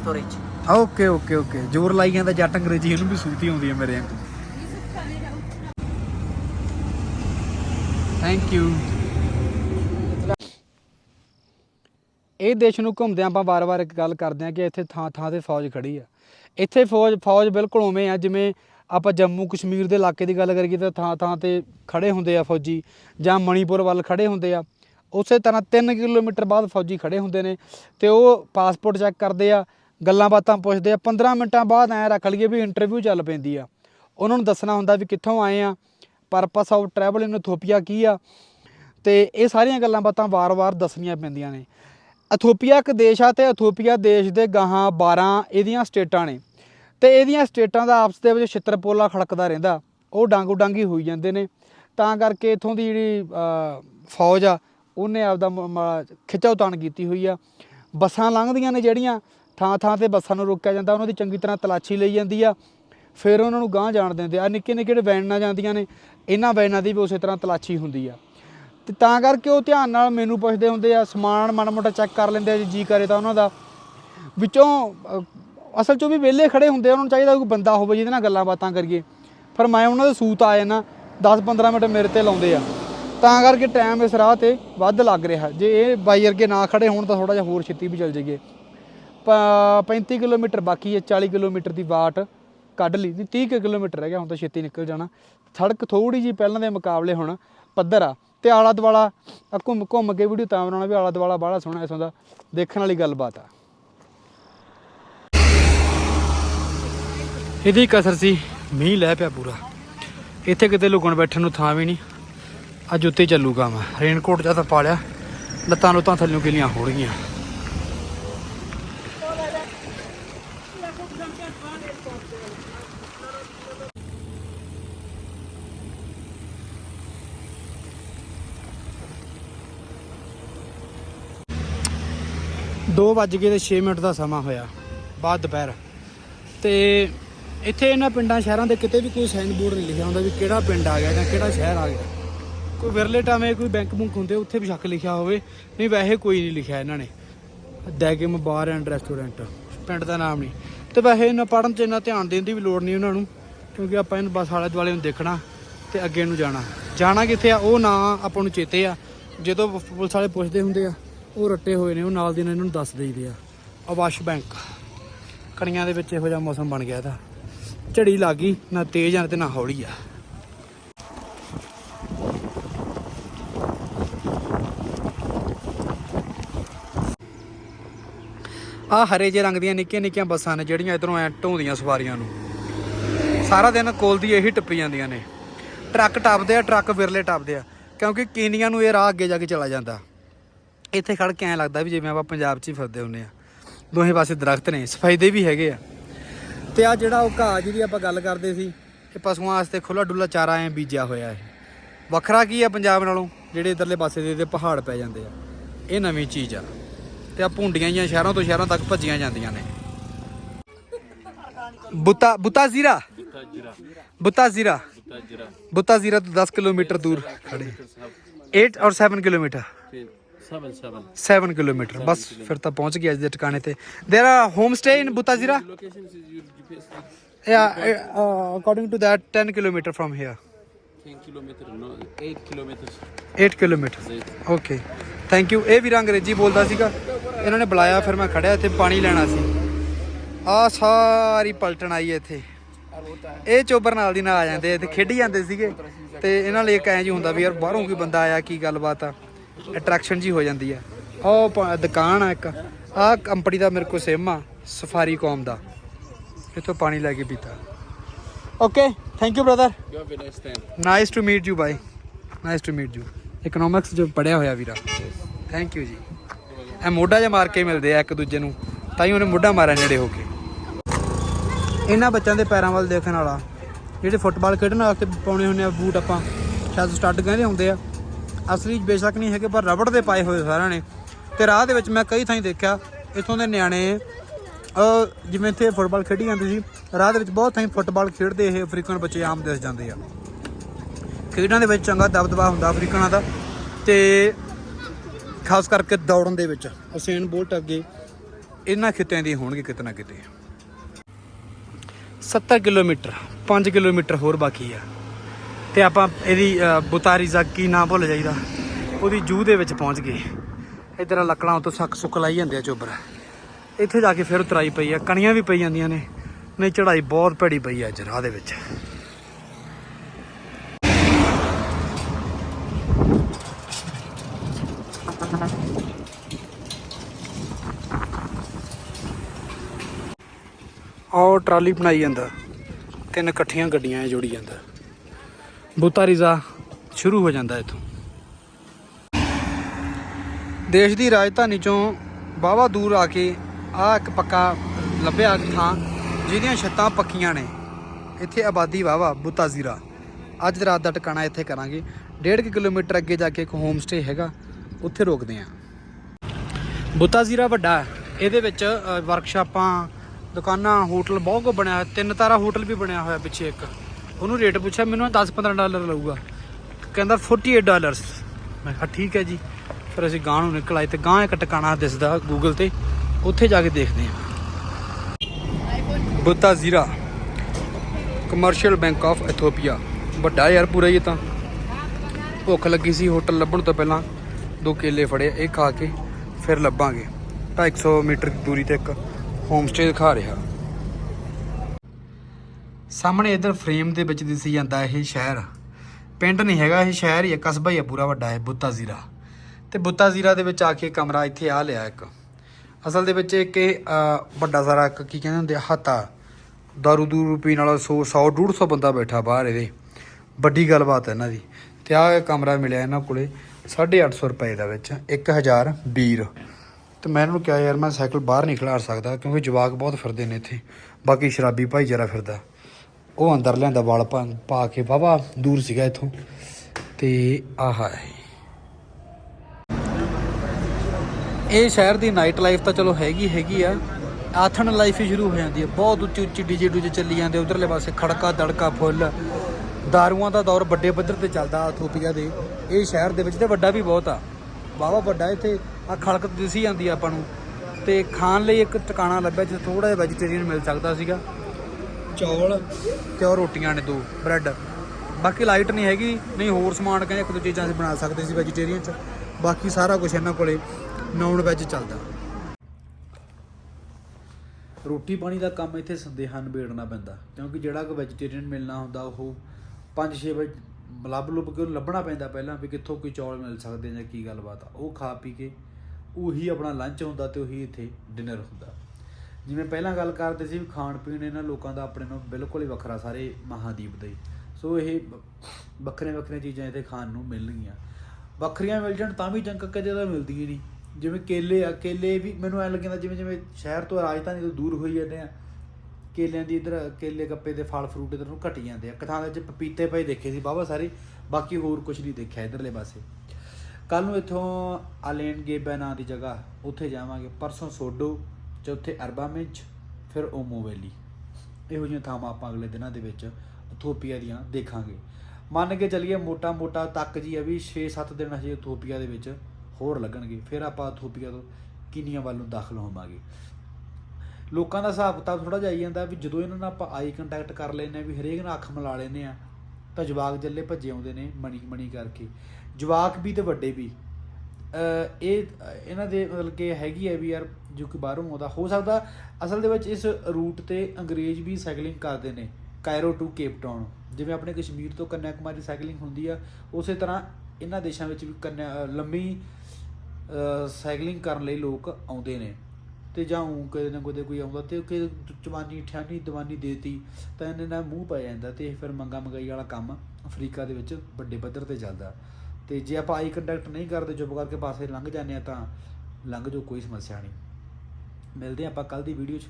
storage. Okay okay okay ਜ਼ੋਰ ਲਾਈ ਜਾਂਦਾ ਜੱਟ ਅੰਗਰੇਜ਼ੀ ਇਹਨੂੰ ਵੀ ਸੂਤੀ ਆਉਂਦੀ ਹੈ ਮੇਰੇ ਵਾਂਗੂ। ਥੈਂਕ ਯੂ ਇਹ ਦੇਸ਼ ਨੂੰ ਘੁੰਮਦੇ ਆਪਾਂ ਵਾਰ-ਵਾਰ ਇੱਕ ਗੱਲ ਕਰਦੇ ਆ ਕਿ ਇੱਥੇ ਥਾਂ ਥਾਂ ਤੇ ਫੌਜ ਖੜੀ ਆ। ਇੱਥੇ ਫੌਜ ਫੌਜ ਬਿਲਕੁਲ ਉਵੇਂ ਆ ਜਿਵੇਂ ਆਪਾਂ ਜੰਮੂ ਕਸ਼ਮੀਰ ਦੇ ਇਲਾਕੇ ਦੀ ਗੱਲ ਕਰੀਏ ਤਾਂ ਥਾਂ ਥਾਂ ਤੇ ਖੜੇ ਹੁੰਦੇ ਆ ਫੌਜੀ ਜਾਂ ਮਣੀਪੁਰ ਵੱਲ ਖੜੇ ਹੁੰਦੇ ਆ। ਉਸੇ ਤਰ੍ਹਾਂ 3 ਕਿਲੋਮੀਟਰ ਬਾਅਦ ਫੌਜੀ ਖੜੇ ਹੁੰਦੇ ਨੇ ਤੇ ਉਹ ਪਾਸਪੋਰਟ ਚੈੱਕ ਕਰਦੇ ਆ, ਗੱਲਾਂ ਬਾਤਾਂ ਪੁੱਛਦੇ ਆ 15 ਮਿੰਟਾਂ ਬਾਅਦ ਐ ਰੱਖ ਲਈਏ ਵੀ ਇੰਟਰਵਿਊ ਚੱਲ ਪੈਂਦੀ ਆ। ਉਹਨਾਂ ਨੂੰ ਦੱਸਣਾ ਹੁੰਦਾ ਵੀ ਕਿੱਥੋਂ ਆਏ ਆ purpose of travel in Ethiopia ਕੀ ਆ? ਤੇ ਇਹ ਸਾਰੀਆਂ ਗੱਲਾਂ ਬਾਤਾਂ ਵਾਰ-ਵਾਰ ਦੱਸਣੀਆਂ ਪੈਂਦੀਆਂ ਨੇ। ਇਥੋਪੀਆ ਇੱਕ ਦੇਸ਼ ਆ ਤੇ ਇਥੋਪੀਆ ਦੇਸ਼ ਦੇ ਗਾਹਾਂ 12 ਇਹਦੀਆਂ ਸਟੇਟਾਂ ਨੇ। ਤੇ ਇਹਦੀਆਂ ਸਟੇਟਾਂ ਦਾ ਆਪਸ ਦੇ ਵਿੱਚ ਛਿੱਤਰਪੋਲਾ ਖੜਕਦਾ ਰਹਿੰਦਾ। ਉਹ ਡਾਂਗੂ ਡਾਂਗੀ ਹੋਈ ਜਾਂਦੇ ਨੇ। ਤਾਂ ਕਰਕੇ ਇਥੋਂ ਦੀ ਜਿਹੜੀ ਫੌਜ ਆ, ਉਹਨੇ ਆਪਦਾ ਮ- ਮ- ਖਿੱਚੋਤਾਣ ਕੀਤੀ ਹੋਈ ਆ। ਬੱਸਾਂ ਲੰਘਦੀਆਂ ਨੇ ਜਿਹੜੀਆਂ ਥਾਂ ਥਾਂ ਤੇ ਬੱਸਾਂ ਨੂੰ ਰੋਕਿਆ ਜਾਂਦਾ, ਉਹਨਾਂ ਦੀ ਚੰਗੀ ਤਰ੍ਹਾਂ ਤਲਾਸ਼ੀ ਲਈ ਜਾਂਦੀ ਆ। ਫਿਰ ਉਹਨਾਂ ਨੂੰ ਗਾਂਹ ਜਾਣ ਦਿੰਦੇ ਆ। ਨਿੱਕੇ ਨਿੱਕੇ ਜਿਹੜੇ ਵੈਨਾਂ ਜਾਂਦੀਆਂ ਨੇ, ਇਹਨਾਂ ਵੈਨਾਂ ਦੀ ਵੀ ਉਸੇ ਤਰ੍ਹਾਂ ਤਲਾਸ਼ੀ ਹੁੰਦੀ ਆ। ਤੇ ਤਾਂ ਕਰਕੇ ਉਹ ਧਿਆਨ ਨਾਲ ਮੈਨੂੰ ਪੁੱਛਦੇ ਹੁੰਦੇ ਆ, ਸਮਾਨ ਮਾੜਾ ਮੋਟਾ ਚੈੱਕ ਕਰ ਲੈਂਦੇ ਆ, ਜੇ ਜੀ ਕਰੇ ਤਾਂ ਉਹਨਾਂ ਦਾ। ਵਿੱਚੋਂ ਅਸਲ 'ਚੋਂ ਵੀ ਵਿਹਲੇ ਖੜੇ ਹੁੰਦੇ ਆ, ਉਹਨਾਂ ਨੂੰ ਚਾਹੀਦਾ ਕੋਈ ਬੰਦਾ ਹੋਵੇ ਜਿਹਦੇ ਨਾਲ ਗੱਲਾਂ ਬਾਤਾਂ ਕਰੀਏ। ਪਰ ਮੈਂ ਉਹਨਾਂ ਦੇ ਸੂਤ ਆ ਜਾਣਾ 10-15 ਮਿੰਟ ਮੇਰੇ ਤੇ ਲਾਉਂਦੇ ਆ। ਤਾਂ ਕਰਕੇ ਟਾਈਮ ਇਸ ਰਾਹ ਤੇ ਵੱਧ ਲੱਗ ਰਿਹਾ। ਜੇ ਇਹ ਬਾਈ ਅਰਗੇ ਨਾ ਖੜੇ ਹੋਣ ਤਾਂ ਥੋੜਾ ਜਿਹਾ ਹੋਰ ਛੇਤੀ ਵੀ ਚੱਲ ਜਾਈਏ। ਪ- 35 ਕਿਲੋਮੀਟਰ ਬਾਕੀ ਹੈ 40 ਕਿਲੋਮੀਟਰ ਦੀ ਵਾਟ ਕੱਢ ਲਈ। ਨਹੀਂ 30 ਕੁ ਕਿਲੋਮੀਟਰ ਰਹਿ ਗਿਆ, ਹੁਣ ਤਾਂ ਛੇਤੀ ਨਿਕਲ ਜਾਣਾ। ਸੜਕ ਥੋੜੀ ਜੀ ਪਹਿਲਾਂ ਦੇ ਮੁਕਾਬਲੇ ਹੁਣ ਪੱਧਰ ਆ। ਤੇ ਆਲਾ ਦੁਆਲਾ ਘੁੰਮ ਘੁੰਮ ਕੇ ਵੀਡੀਓ ਤਾਂ ਬਣਾਉਣਾ ਵੀ ਆਲਾ ਦੁਆਲਾ ਬਾਹਲਾ ਸੋਹਣਾ ਇਸ ਦਾ ਦੇਖਣ ਵਾਲੀ ਗੱਲਬਾਤ ਆ। ਇਹਦੀ ਕਸਰ ਸੀ ਮੀਂਹ ਲੈ ਪਿਆ ਪੂਰਾ। ਇੱਥੇ ਕਿਤੇ ਲੁਕਣ ਬੈਠਣ ਨੂੰ ਥਾਂ ਵੀ ਨਹੀਂ। ਅੱਜ ਉੱਤੇ ਚੱਲੂਗਾ ਮੈਂ। ਰੇਨਕੋਟ ਜਾਂ ਤਾਂ ਪਾ ਲਿਆ ਲੱਤਾਂ ਲੁੱਤਾਂ ਥੱਲੇ ਗਿੱਲੀਆਂ ਹੋ ਰਹੀਆਂ। ਦੋ ਵੱਜ ਕੇ ਤੇ 6 ਮਿੰਟ ਦਾ ਸਮਾਂ ਹੋਇਆ। ਬਾਅਦ ਦੁਪਹਿਰ। ਤੇ ਇੱਥੇ ਇਹਨਾਂ ਪਿੰਡਾਂ, ਸ਼ਹਿਰਾਂ ਦੇ ਕਿਤੇ ਵੀ ਕੋਈ ਸਾਈਨ ਬੋਰਡ ਨਹੀਂ ਲਿਖਿਆ ਹੁੰਦਾ ਵੀ ਕਿਹੜਾ ਪਿੰਡ ਆ ਗਿਆ ਜਾਂ ਕਿਹੜਾ ਸ਼ਹਿਰ ਆ ਗਿਆ। ਕੋਈ ਵਿਰਲੇ ਟਾਵੇਂ ਕੋਈ ਬੈਂਕ ਬੁੰਕ ਹੁੰਦੇ, ਉੱਥੇ ਵੀ ਸ਼ੱਕ ਲਿਖਿਆ ਹੋਵੇ। ਨਹੀਂ, ਵੈਸੇ ਕੋਈ ਨਹੀਂ ਲਿਖਿਆ ਇਹਨਾਂ ਨੇ। Dagem bar and restaurant. ਪਿੰਡ ਦਾ ਨਾਮ ਨਹੀਂ। ਤੇ ਵੈਸੇ ਇਹਨਾਂ ਪੜਨ 'ਚ ਇੰਨਾ ਧਿਆਨ ਦੇਣ ਦੀ ਵੀ ਲੋੜ ਨਹੀਂ ਉਹਨਾਂ ਨੂੰ, ਕਿਉਂਕਿ ਆਪਾਂ ਇਹਨੂੰ ਬਸ ਆਲੇ ਦੁਆਲੇ ਨੂੰ ਦੇਖਣਾ ਤੇ ਅੱਗੇ ਨੂੰ ਜਾਣਾ। ਜਾਣਾ ਕਿੱਥੇ ਆ? ਉਹ ਨਾਂ ਆਪਾਂ ਨੂੰ ਚੇਤੇ ਆ। ਜਦੋਂ ਪੁਲਿਸ ਵਾਲੇ ਪੁੱਛਦੇ ਹੁੰਦੇ ਆ, ਉਹ ਰੱਟੇ ਹੋਏ ਨੇ, ਉਹ ਨਾਲ ਦੀ ਨਾਲ ਇਹਨਾਂ ਨੂੰ ਦੱਸ ਦੇਈਦੇ ਆ। Awash bank. ਕਣੀਆਂ ਦੇ ਵਿੱਚ ਇਹੋ ਜਿਹਾ ਮੌਸਮ ਬਣ ਗਿਆ ਤਾਂ ਝੜੀ ਲੱਗ ਗਈ ਨਾ ਤੇਜ਼ ਆ ਤੇ ਨਾ ਹੌਲੀ ਆ। ਆ ਹਰੇ ਜੇ ਰੰਗ ਦੀਆਂ ਨਿੱਕੀਆਂ ਨਿੱਕੀਆਂ ਬੱਸਾਂ ਨੇ ਜਿਹੜੀਆਂ ਇਧਰੋਂ ਐ ਢੋਂਦੀਆਂ ਸਵਾਰੀਆਂ ਨੂੰ। ਸਾਰਾ ਦਿਨ ਕੋਲ ਦੀ ਇਹੀ ਟੱਪੀ ਜਾਂਦੀਆਂ ਨੇ। ਟਰੱਕ ਟੱਪਦੇ ਆ, ਟਰੱਕ ਵਿਰਲੇ ਟੱਪਦੇ ਆ, ਕਿਉਂਕਿ ਕੀਨੀਆਂ ਨੂੰ ਇਹ ਰਾਹ ਅੱਗੇ ਜਾ ਕੇ ਚਲਾ ਜਾਂਦਾ। ਇੱਥੇ ਖੜ ਕੇ ਐਂ ਲੱਗਦਾ ਵੀ ਜਿਵੇਂ ਆਪਾਂ ਪੰਜਾਬ 'ਚ ਹੀ ਫਿਰਦੇ ਹੁੰਨੇ ਆ। ਦੋਹੇ ਪਾਸੇ ਦਰਖਤ ਨੇ ਸਫਾਇਦੇ ਵੀ ਹੈਗੇ ਆ। ਤੇ ਆ ਜਿਹੜਾ ਉਹ ਘਾਹ ਜਿਹਦੀ ਆਪਾਂ ਗੱਲ ਕਰਦੇ ਸੀ ਕਿ ਪਸ਼ੂਆਂ ਵਾਸਤੇ ਖੁੱਲਾ ਡੁੱਲਾ ਚਾਰਾ ਐ ਬੀਜਿਆ ਹੋਇਆ ਇਹ। ਵੱਖਰਾ ਕੀ ਆ ਪੰਜਾਬ ਨਾਲੋਂ? ਜਿਹੜੇ ਇਧਰਲੇ ਪਾਸੇ ਦੇ ਤੇ ਪਹਾੜ ਪੈ ਜਾਂਦੇ ਆ। ਇਹ ਨਵੀਂ ਚੀਜ਼ ਆ। ਤੇ ਆ ਭੁੰਡੀਆਂ ਜਾਂ ਸ਼ਹਿਰਾਂ ਤੋਂ ਸ਼ਹਿਰਾਂ ਤੱਕ ਭੱਜੀਆਂ ਜਾਂਦੀਆਂ ਨੇ। ਬੁੱਤਾ ਬੁੱਤਾ ਜ਼ੀਰਾ? ਬੁੱਤਾ ਜ਼ੀਰਾ। ਬੁੱਤਾ ਜ਼ੀਰਾ। ਤੋਂ 10 ਕਿਲੋਮੀਟਰ ਦੂਰ ਖੜੇ 8 ਔਰ 7 ਕਿਲੋਮੀਟਰ। Seven, seven. 7 ਕਿਲੋਮੀਟਰ ਬਸ ਫਿਰ ਤਾਂ ਪਹੁੰਚ ਗਿਆ ਅੱਜ ਦੇ ਟਿਕਾਣੇ ਤੇ there are home stay in Butta Zira Location is your GPS. Yeah, uh, according to that, 10 kilometer from here. 10 kilometer, no, 8 kilometers. 8 kilometers. Okay. Thank you ਇਹ ਵੀਰ ਅੰਗਰੇਜ਼ੀ ਬੋਲਦਾ ਸੀਗਾ ਇਹਨਾਂ ਨੇ ਬੁਲਾਇਆ ਫਿਰ ਮੈਂ ਖੜਿਆ ਇੱਥੇ ਪਾਣੀ ਲੈਣਾ ਸੀ ਆ ਸਾਰੀ ਪਲਟਣ ਆਈ ਹੈ ਇੱਥੇ ਇਹ ਚੋਬਰ ਨਾਲ ਦੀ ਨਾਲ ਆ ਜਾਂਦੇ ਇੱਥੇ ਖੇਡੀ ਜਾਂਦੇ ਸੀਗੇ ਤੇ ਇਹਨਾਂ ਲਈ ਇੱਕ ਐਂ ਜੀ ਹੁੰਦਾ ਵੀ ਯਾਰ ਬਾਹਰੋਂ ਕੋਈ ਬੰਦਾ ਆਇਆ ਕੀ ਗੱਲਬਾਤ ਆ ਅਟਰੈਕਸ਼ਨ ਜੀ ਹੋ ਜਾਂਦੀ ਆ ਉਹ ਦੁਕਾਨ ਆ ਇੱਕ। ਆ ਕੰਪਨੀ ਦਾ ਮੇਰੇ ਕੋਲ ਸਿਮ ਆ ਸਫਾਰੀ ਕਾਮ ਦਾ। ਇੱਥੋਂ ਪਾਣੀ ਲੈ ਕੇ ਪੀਤਾ। Okay thank you brother. Nice to meet you by nice to meet you economics ਜੋ ਪੜਿਆ ਹੋਇਆ ਵੀਰਾ। ਥੈਂਕ ਯੂ ਜੀ। ਇਹ ਮੋਢਾ ਜਿਹਾ ਮਾਰ ਕੇ ਮਿਲਦੇ ਆ ਇੱਕ ਦੂਜੇ ਨੂੰ। ਤਾਂ ਹੀ ਉਹਨੇ ਮੋਢਾ ਮਾਰਿਆ ਨੇੜੇ ਹੋ ਕੇ। ਇਹਨਾਂ ਬੱਚਿਆਂ ਦੇ ਪੈਰਾਂ ਵੱਲ ਦੇਖਣ ਵਾਲਾ। ਜਿਹੜੇ ਫੁੱਟਬਾਲ ਖੇਡਣ ਵਾਸਤੇ ਪਾਉਣੇ ਹੁੰਦੇ ਆ ਬੂਟ ਆਪਾਂ ਸ਼ਾਇਦ ਸਟੱਡ ਕਹਿੰਦੇ ਹੁੰਦੇ ਆ। ਅਸਲੀ ਬੇਸ਼ੱਕ ਨਹੀਂ ਹੈਗੇ, ਪਰ ਰਬੜ ਦੇ ਪਾਏ ਹੋਏ ਸਾਰਿਆਂ ਨੇ। ਤੇ ਰਾਹ ਦੇ ਵਿੱਚ ਮੈਂ ਕਈ ਥਾਈਂ ਦੇਖਿਆ, ਇਥੋਂ ਦੇ ਨਿਆਣੇ ਜਿਵੇਂ ਇੱਥੇ ਫੁੱਟਬਾਲ ਖੇਡੀ ਜਾਂਦੇ ਸੀ, ਰਾਹ ਦੇ ਵਿੱਚ ਬਹੁਤ ਥਾਈਂ ਫੁੱਟਬਾਲ ਖੇਡਦੇ ਇਹ ਅਫਰੀਕਨ ਬੱਚੇ ਆਮ ਦਿਸ ਜਾਂਦੇ ਆ। ਖੇਡਾਂ ਦੇ ਵਿੱਚ ਚੰਗਾ ਦਬਦਬਾ ਹੁੰਦਾ ਅਫਰੀਕਨਾਂ ਦਾ, ਤੇ ਖਾਸ ਕਰਕੇ ਦੌੜਨ ਦੇ ਵਿੱਚ, ਹਸੇਨ ਬੋਲਟ ਅੱਗੇ ਇਹਨਾਂ ਖਿੱਤਿਆਂ ਦੀ ਹੋਣਗੇ ਕਿਤੇ ਨਾ ਕਿਤੇ। 70 ਕਿਲੋਮੀਟਰ 5 ਕਿਲੋਮੀਟਰ ਹੋਰ ਬਾਕੀ ਆ। ਤੇ ਆਪਾਂ ਇਹਦੀ ਬੁਤਾਰੀ ਜ਼ੱਗ ਕੀ ਨਾ ਭੁੱਲ ਜਾਈਦਾ। ਉਹਦੀ ਜੂਹ ਦੇ ਵਿੱਚ ਪਹੁੰਚ ਗਏ। ਇਧਰ ਲੱਕੜਾਂ ਉਤੋਂ ਸੱਕ ਸੁੱਕ ਲਾਈ ਜਾਂਦੇ ਆ ਚੋਬਰ। ਇੱਥੇ ਜਾ ਕੇ ਫਿਰ ਉਤਰਾਈ ਪਈ ਆ। ਕਣੀਆਂ ਵੀ ਪਈ ਜਾਂਦੀਆਂ ਨੇ। ਨਹੀਂ ਚੜਾਈ ਬਹੁਤ ਭੈੜੀ ਪਈ ਆ ਅੱਜ ਰਾਹ ਦੇ ਵਿੱਚ। ਆਹ ਟਰਾਲੀ ਬਣਾਈ ਜਾਂਦਾ। ਤਿੰਨ ਇਕੱਠੀਆਂ ਗੱਡੀਆਂ ਐ ਜੋੜੀ ਜਾਂਦਾ। ਬੁੱਤਾ ਰਿਜ਼ਾ ਸ਼ੁਰੂ ਹੋ ਜਾਂਦਾ ਇੱਥੋਂ। ਦੇਸ਼ ਦੀ ਰਾਜਧਾਨੀ ਚੋਂ ਬਾਵਾ ਦੂਰ ਆ ਕੇ ਆ ਇੱਕ ਪੱਕਾ ਲੱਭਿਆ ਥਾਂ, ਜਿਹਦੀਆਂ ਛੱਤਾਂ ਪੱਕੀਆਂ ਨੇ। ਇੱਥੇ ਆਬਾਦੀ ਵਾਵਾ ਬੁੱਤਾ ਜ਼ੀਰਾ। ਅੱਜ ਰਾਤ ਦਾ ਟਿਕਾਣਾ ਇੱਥੇ ਕਰਾਂਗੇ। 1.5 ਕਿਲੋਮੀਟਰ ਅੱਗੇ ਜਾ ਕੇ ਇੱਕ ਹੋਮ ਸਟੇ ਹੈਗਾ, ਉੱਥੇ ਰੋਕਦੇ ਆਂ ਬੁੱਤਾ ਜ਼ੀਰਾ ਵੱਡਾ ਇਹਦੇ ਵਿੱਚ ਵਰਕਸ਼ਾਪਾਂ ਦੁਕਾਨਾਂ ਹੋਟਲ ਬਹੁਤ ਕੁ ਬਣਿਆ ਹੋਇਆ। ਤਿੰਨ ਤਾਰਾ ਹੋਟਲ ਵੀ ਬਣਿਆ ਹੋਇਆ ਪਿੱਛੇ ਇੱਕ। ਉਹਨੂੰ ਰੇਟ ਪੁੱਛਿਆ, ਮੈਨੂੰ 10-15 ਡਾਲਰ ਲਊਗਾ। ਕਹਿੰਦਾ 48 ਡਾਲਰਸ ਮੈਂ ਕਿਹਾ, ਠੀਕ ਹੈ ਜੀ। ਫਿਰ ਅਸੀਂ ਗਾਂ ਨੂੰ ਨਿਕਲ ਆਏ ਤੇ ਗਾਂ ਇੱਕ ਟਿਕਾਣਾ ਦਿਸਦਾ ਗੂਗਲ ਤੇ। ਉੱਥੇ ਜਾ ਕੇ ਦੇਖਦੇ ਹਾਂ। Butajira. Commercial bank of Ethiopia ਵੱਡਾ ਯਾਰ ਪੂਰਾ ਹੀ ਤਾਂ। ਭੁੱਖ ਲੱਗੀ ਸੀ, ਹੋਟਲ ਲੱਭਣ ਤੋਂ ਪਹਿਲਾਂ। ਦੋ ਕੇਲੇ ਫੜੇ, ਇਹ ਖਾ ਕੇ ਫਿਰ ਲੱਭਾਂਗੇ। 250 ਮੀਟਰ ਦੀ ਦੂਰੀ ਤੇ ਇੱਕ ਹੋਮ ਸਟੇ ਦਿਖਾ ਰਿਹਾ। ਸਾਹਮਣੇ ਇਧਰ ਫਰੇਮ ਦੇ ਵਿੱਚ ਦਿਸੀ ਜਾਂਦਾ ਇਹ ਸ਼ਹਿਰ। ਪਿੰਡ ਨਹੀਂ ਹੈਗਾ ਇਹ ਸ਼ਹਿਰ ਹੀ ਹੈ, ਕਸਬਾ ਹੀ ਹੈ, ਪੂਰਾ ਵੱਡਾ ਹੈ ਬੁੱਤਾ ਜ਼ੀਰਾ। ਤੇ ਬੁੱਤਾ ਜ਼ੀਰਾ ਦੇ ਵਿੱਚ ਆ ਕੇ ਕਮਰਾ ਇੱਥੇ ਆ ਲਿਆ ਇੱਕ। ਅਸਲ ਦੇ ਵਿੱਚ ਇੱਕ ਇਹ ਵੱਡਾ ਸਾਰਾ ਇੱਕ ਕੀ ਕਹਿੰਦੇ ਹੁੰਦੇ ਆ ਹੱਤਾ ਦਾਰੂ ਦੂਰੂ ਪੀਣ ਵਾਲਾ 100 100 150 ਬੰਦਾ ਬੈਠਾ ਬਾਹਰ ਇਹਦੇ। ਵੱਡੀ ਗੱਲਬਾਤ ਹੈ ਇਹਨਾਂ ਦੀ। ਤੇ ਆਹ ਕਮਰਾ ਮਿਲਿਆ ਇਹਨਾਂ ਕੋਲੇ 850 ਰੁਪਏ ਦਾ ਵਿੱਚ 1020 ਤੇ ਮੈਂ ਇਹਨਾਂ ਨੂੰ ਕਿਹਾ, ਯਾਰ ਮੈਂ ਸਾਈਕਲ ਬਾਹਰ ਨਹੀਂ ਖਿਲਾਰ ਸਕਦਾ ਕਿਉਂਕਿ ਜਵਾਕ ਬਹੁਤ ਫਿਰਦੇ ਨੇ ਇੱਥੇ। ਬਾਕੀ ਸ਼ਰਾਬੀ ਭਾਈਚਾਰਾ ਫਿਰਦਾ। ਉਹ ਅੰਦਰ ਲਿਆਂਦਾ ਵਾਲ ਪਾ ਕੇ, ਵਾਹਵਾ ਦੂਰ ਸੀਗਾ ਇੱਥੋਂ। ਤੇ ਆਹ ਇਹ ਸ਼ਹਿਰ ਦੀ ਨਾਈਟ ਲਾਈਫ ਤਾਂ ਚਲੋ ਹੈਗੀ ਹੈਗੀ ਆ। ਆਥਣ ਲਾਈਫ ਹੀ ਸ਼ੁਰੂ ਹੋ ਜਾਂਦੀ ਹੈ ਬਹੁਤ ਉੱਚੀ ਉੱਚੀ ਡੀਜੇ ਡੂਜੇ ਚੱਲੀ ਜਾਂਦੇ ਉਧਰਲੇ ਪਾਸੇ। ਖੜਕਾ, ਦੜਕਾ, ਫੁੱਲ। ਦਾਰੂਆਂ ਦਾ ਦੌਰ ਵੱਡੇ ਪੱਧਰ ਤੇ ਚੱਲਦਾ ਇਥੋਪੀਆ ਦੇ। ਇਹ ਸ਼ਹਿਰ ਦੇ ਵਿੱਚ ਤੇ ਵੱਡਾ ਵੀ ਬਹੁਤ ਆ। ਵਾਹਵਾ ਵੱਡਾ ਇੱਥੇ। ਆ ਖੜਕ ਦਿਸੀ ਜਾਂਦੀ ਆਪਾਂ ਨੂੰ। ਤੇ ਖਾਣ ਲਈ ਇੱਕ ਟਿਕਾਣਾ ਲੱਭਿਆ ਜਿੱਥੇ ਥੋੜਾ ਜਿਹਾ ਵੈਜੀਟੇਰੀਅਨ ਮਿਲ ਸਕਦਾ ਸੀਗਾ। ਚੌਲ ਤੇ ਉਹ ਰੋਟੀਆਂ ਨੇ ਦੋ, ਬ੍ਰੈਡ। ਬਾਕੀ ਲਾਈਟ ਨਹੀਂ ਹੈਗੀ, ਨਹੀਂ ਹੋਰ ਸਮਾਨ ਕਹਿੰਦੇ ਇੱਕ ਦੋ ਚੀਜ਼ਾਂ ਅਸੀਂ ਬਣਾ ਸਕਦੇ ਸੀ ਵੈਜੀਟੇਰੀਅਨ ਚ। ਬਾਕੀ ਸਾਰਾ ਕੁਝ ਇਹਨਾਂ ਕੋਲੇ ਨੌਨ ਵੈਜ ਚੱਲਦਾ। ਰੋਟੀ ਪਾਣੀ ਦਾ ਕੰਮ ਇੱਥੇ ਸੰਦੇਹਾਂ ਨਿਬੇੜਨਾ ਪੈਂਦਾ, ਕਿਉਂਕਿ ਜਿਹੜਾ ਕੋ ਵੈਜੀਟੇਰੀਅਨ ਮਿਲਣਾ ਹੁੰਦਾ, ਉਹ 5-6 ਵਜੇ ਲੱਭ ਲੁੱਭ ਕੇ ਉਹਨੂੰ ਲੱਭਣਾ ਪੈਂਦਾ ਪਹਿਲਾਂ ਵੀ ਕਿੱਥੋਂ ਕੋਈ ਚੌਲ ਮਿਲ ਸਕਦੇ ਜਾਂ ਕੀ ਗੱਲਬਾਤ ਆ। ਉਹ ਖਾ ਪੀ ਕੇ ਉਹੀ ਆਪਣਾ ਲੰਚ ਹੁੰਦਾ ਤੇ ਉਹੀ ਇੱਥੇ ਡਿਨਰ ਹੁੰਦਾ। ਜਿਵੇਂ ਪਹਿਲਾਂ ਗੱਲ ਕਰਦੇ ਸੀ ਵੀ ਖਾਣ ਪੀਣ ਇਹਨਾਂ ਲੋਕਾਂ ਦਾ ਆਪਣੇ ਨੂੰ ਬਿਲਕੁਲ ਹੀ ਵੱਖਰਾ, ਸਾਰੇ ਮਹਾਦੀਪ ਦਾ ਹੀ। ਸੋ ਇਹ ਵੱਖਰੇ ਵੱਖਰੇ ਚੀਜ਼ਾਂ ਇੱਥੇ ਖਾਣ ਨੂੰ ਮਿਲਣਗੀਆਂ। ਵੱਖਰੀਆਂ ਮਿਲ ਜਾਣ ਤਾਂ ਵੀ ਜੰਕ ਕਦੇ ਤਾਂ ਮਿਲਦੀਆਂ ਨਹੀਂ। ਜਿਵੇਂ ਕੇਲੇ ਆ, ਕੇਲੇ ਵੀ ਮੈਨੂੰ ਐ ਲੱਗਦਾ ਜਿਵੇਂ ਜਿਵੇਂ ਸ਼ਹਿਰ ਤੋਂ ਰਾਜਧਾਨੀ ਤੋਂ ਦੂਰ ਹੋਈ ਜਾਂਦੇ ਆ, ਕੇਲਿਆਂ ਦੀ ਇਧਰ ਕੇਲੇ ਗੱਪੇ ਦੇ ਫਲ ਫਰੂਟ ਇਧਰ ਨੂੰ ਘਟੀ ਜਾਂਦੇ ਆ। ਕਥਾਂ ਦੇ ਵਿੱਚ ਪਪੀਤੇ ਪਏ ਦੇਖੇ ਸੀ ਬਾਬਾ ਸਾਰੇ, ਬਾਕੀ ਹੋਰ ਕੁਝ ਨਹੀਂ ਦੇਖਿਆ ਇਧਰਲੇ ਪਾਸੇ। ਕੱਲ ਨੂੰ ਇੱਥੋਂ ਆਲੇਨ ਗੇਬਾ ਨਾਂ ਦੀ ਜਗ੍ਹਾ, ਉੱਥੇ ਜਾਵਾਂਗੇ, ਪਰਸੋਂ ਸੋਡੋ ਚੌਥੇ ਅਰਬਾ ਮਿੰਚ ਫਿਰ ਓਮੋ ਵੈਲੀ ਇਹੋ ਜਿਹੀਆਂ ਥਾਵਾਂ ਆਪਾਂ ਅਗਲੇ ਦਿਨਾਂ ਦੇ ਵਿੱਚ ਇਥੋਪੀਆ ਦੀਆਂ ਦੇਖਾਂਗੇ। ਮੰਨ ਕੇ ਚੱਲੀਏ ਮੋਟਾ ਮੋਟਾ ਤੱਕ ਜੀ ਆ ਵੀ 6-7 ਦਿਨ ਹਜੇ ਇਥੋਪੀਆ ਦੇ ਵਿੱਚ ਹੋਰ ਲੱਗਣਗੇ। ਫਿਰ ਆਪਾਂ ਇਥੋਪੀਆ ਤੋਂ ਕੀਨੀਆ ਵੱਲ ਨੂੰ ਦਾਖਲ ਹੋਵਾਂਗੇ? ਲੋਕਾਂ ਦਾ ਹਿਸਾਬ ਕਿਤਾਬ ਥੋੜਾ ਜਿਹਾ ਆਈ ਜਾਂਦਾ ਵੀ ਜਦੋਂ ਇਹਨਾਂ ਨਾਲ ਆਪਾਂ ਆਈ ਕੰਟੈਕਟ ਕਰ ਲੈਨੇ ਆ ਵੀ ਹਰੇਕ ਨਾਲ ਅੱਖ ਮਿਲਾ ਲੈਨੇ ਆ ਤਾਂ ਜਵਾਕ ਜੱਲੇ ਭੱਜੇ ਆਉਂਦੇ ਨੇ ਮਣੀ ਮਣੀ ਕਰਕੇ। ਜਵਾਕ ਵੀ ਤੇ ਵੱਡੇ ਵੀ। ਇਹ, ਇਹਨਾਂ ਦੇ ਮਤਲਬ ਕਿ ਹੈਗੀ ਹੈ ਵੀ ਯਾਰ ਜੋ ਕਿ ਬਾਹਰੋਂ ਆਉਂਦਾ, ਹੋ ਸਕਦਾ ਅਸਲ ਦੇ ਵਿੱਚ ਇਸ ਰੂਟ ਤੇ ਅੰਗਰੇਜ਼ ਵੀ ਸਾਈਕਲਿੰਗ ਕਰਦੇ ਨੇ ਕਾਇਰੋ ਟੂ ਕੇਪ ਟਾਊਨ ਜਿਵੇਂ ਆਪਣੇ ਕਸ਼ਮੀਰ ਤੋਂ ਕੰਨਿਆਕੁਮਾਰੀ ਸਾਈਕਲਿੰਗ ਹੁੰਦੀ ਆ, ਉਸੇ ਤਰ੍ਹਾਂ ਇਹਨਾਂ ਦੇਸ਼ਾਂ ਵਿੱਚ ਵੀ ਕੰਨਿਆ ਲੰਮੀ ਸਾਈਕਲਿੰਗ ਕਰਨ ਲਈ ਲੋਕ ਆਉਂਦੇ ਨੇ। ਤੇ ਜਾਂ ਊਂ ਕਦੇ ਨਾ ਕਦੇ ਕੋਈ ਆਉਂਦਾ ਤੇ ਕਿ ਚਵਾਨੀ ਠਿਆਨੀ, ਦਵਾਨੀ ਦੇਤੀ, ਤਾਂ ਇਹਨਾਂ ਨਾਲ ਮੂੰਹ ਪੈ ਜਾਂਦਾ ਤੇ ਫਿਰ ਮੰਗਾ ਮੰਗਾਈ ਵਾਲਾ ਕੰਮ ਅਫਰੀਕਾ ਦੇ ਵਿੱਚ ਵੱਡੇ ਪੱਧਰ ਤੇ ਚੱਲਦਾ। ਤੇ ਜੇ ਆਪਾਂ ਆਈ ਕੰਟੈਕਟ ਨਹੀਂ ਕਰਦੇ, ਚੁੱਪ ਕਰਕੇ ਪਾਸੇ ਲੰਘ ਜਾਂਦੇ ਆ ਤਾਂ ਲੰਘ ਜੋ ਕੋਈ ਸਮੱਸਿਆ ਨਹੀਂ। ਮਿਲਦੇ ਹਾਂ ਆਪਾਂ ਕੱਲ ਦੀ ਵੀਡੀਓ 'ਚ।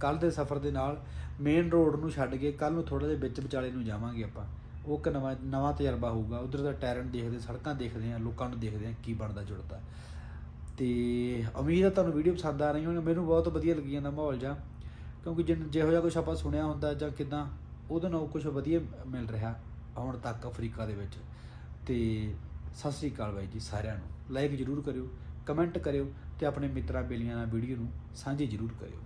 ਕੱਲ ਦੇ ਸਫ਼ਰ ਦੇ ਨਾਲ ਮੇਨ ਰੋਡ ਨੂੰ ਛੱਡ ਕੇ ਕੱਲ ਨੂੰ ਥੋੜਾ ਜਿਹਾ ਵਿੱਚ ਵਿਚਾਲੇ ਨੂੰ ਜਾਵਾਂਗੇ ਆਪਾਂ। ਉਹ ਇੱਕ ਨਵਾਂ ਨਵਾਂ ਤਜਰਬਾ ਹੋਊਗਾ। ਉਧਰ ਦਾ ਟੈਰੈਂਟ ਦੇਖਦੇ ਸੜਕਾਂ ਦੇਖਦੇ ਆ ਲੋਕਾਂ ਨੂੰ ਦੇਖਦੇ ਆ ਕੀ ਬਣਦਾ, ਜੁੜਦਾ। ਤੇ ਉਮੀਦ ਹੈ ਤੁਹਾਨੂੰ ਵੀਡੀਓ ਪਸੰਦ ਆ ਰਹੀ ਹੋਣੀ। ਮੈਨੂੰ ਬਹੁਤ ਵਧੀਆ ਲੱਗੀ ਜਾਂਦਾ ਮਾਹੌਲ ਜਾਂ ਕਿਉਂਕਿ ਜਿਨ, ਜਿਹੋ ਜਿਹਾ ਕੁਝ ਆਪਾਂ ਸੁਣਿਆ ਹੁੰਦਾ ਜਾਂ ਕਿਦਾਂ, ਉਹਦੇ ਨਾਲ ਕੁਝ ਵਧੀਆ ਮਿਲ ਰਿਹਾ ਹੁਣ ਤੱਕ ਅਫਰੀਕਾ ਦੇ ਵਿੱਚ। ਤੇ ਸਤਿ ਸ੍ਰੀ ਅਕਾਲ ਬਾਈ ਜੀ ਸਾਰਿਆਂ ਨੂੰ। ਲਾਈਕ ਜਰੂਰ ਕਰਿਓ ਕਮੈਂਟ ਕਰਿਓ ਤੇ ਆਪਣੇ ਮਿੱਤਰਾਂ ਬੇਲੀਆਂ ਨਾਲ ਵੀਡੀਓ ਨੂੰ ਸਾਂਝੀ ਜਰੂਰ ਕਰਿਓ।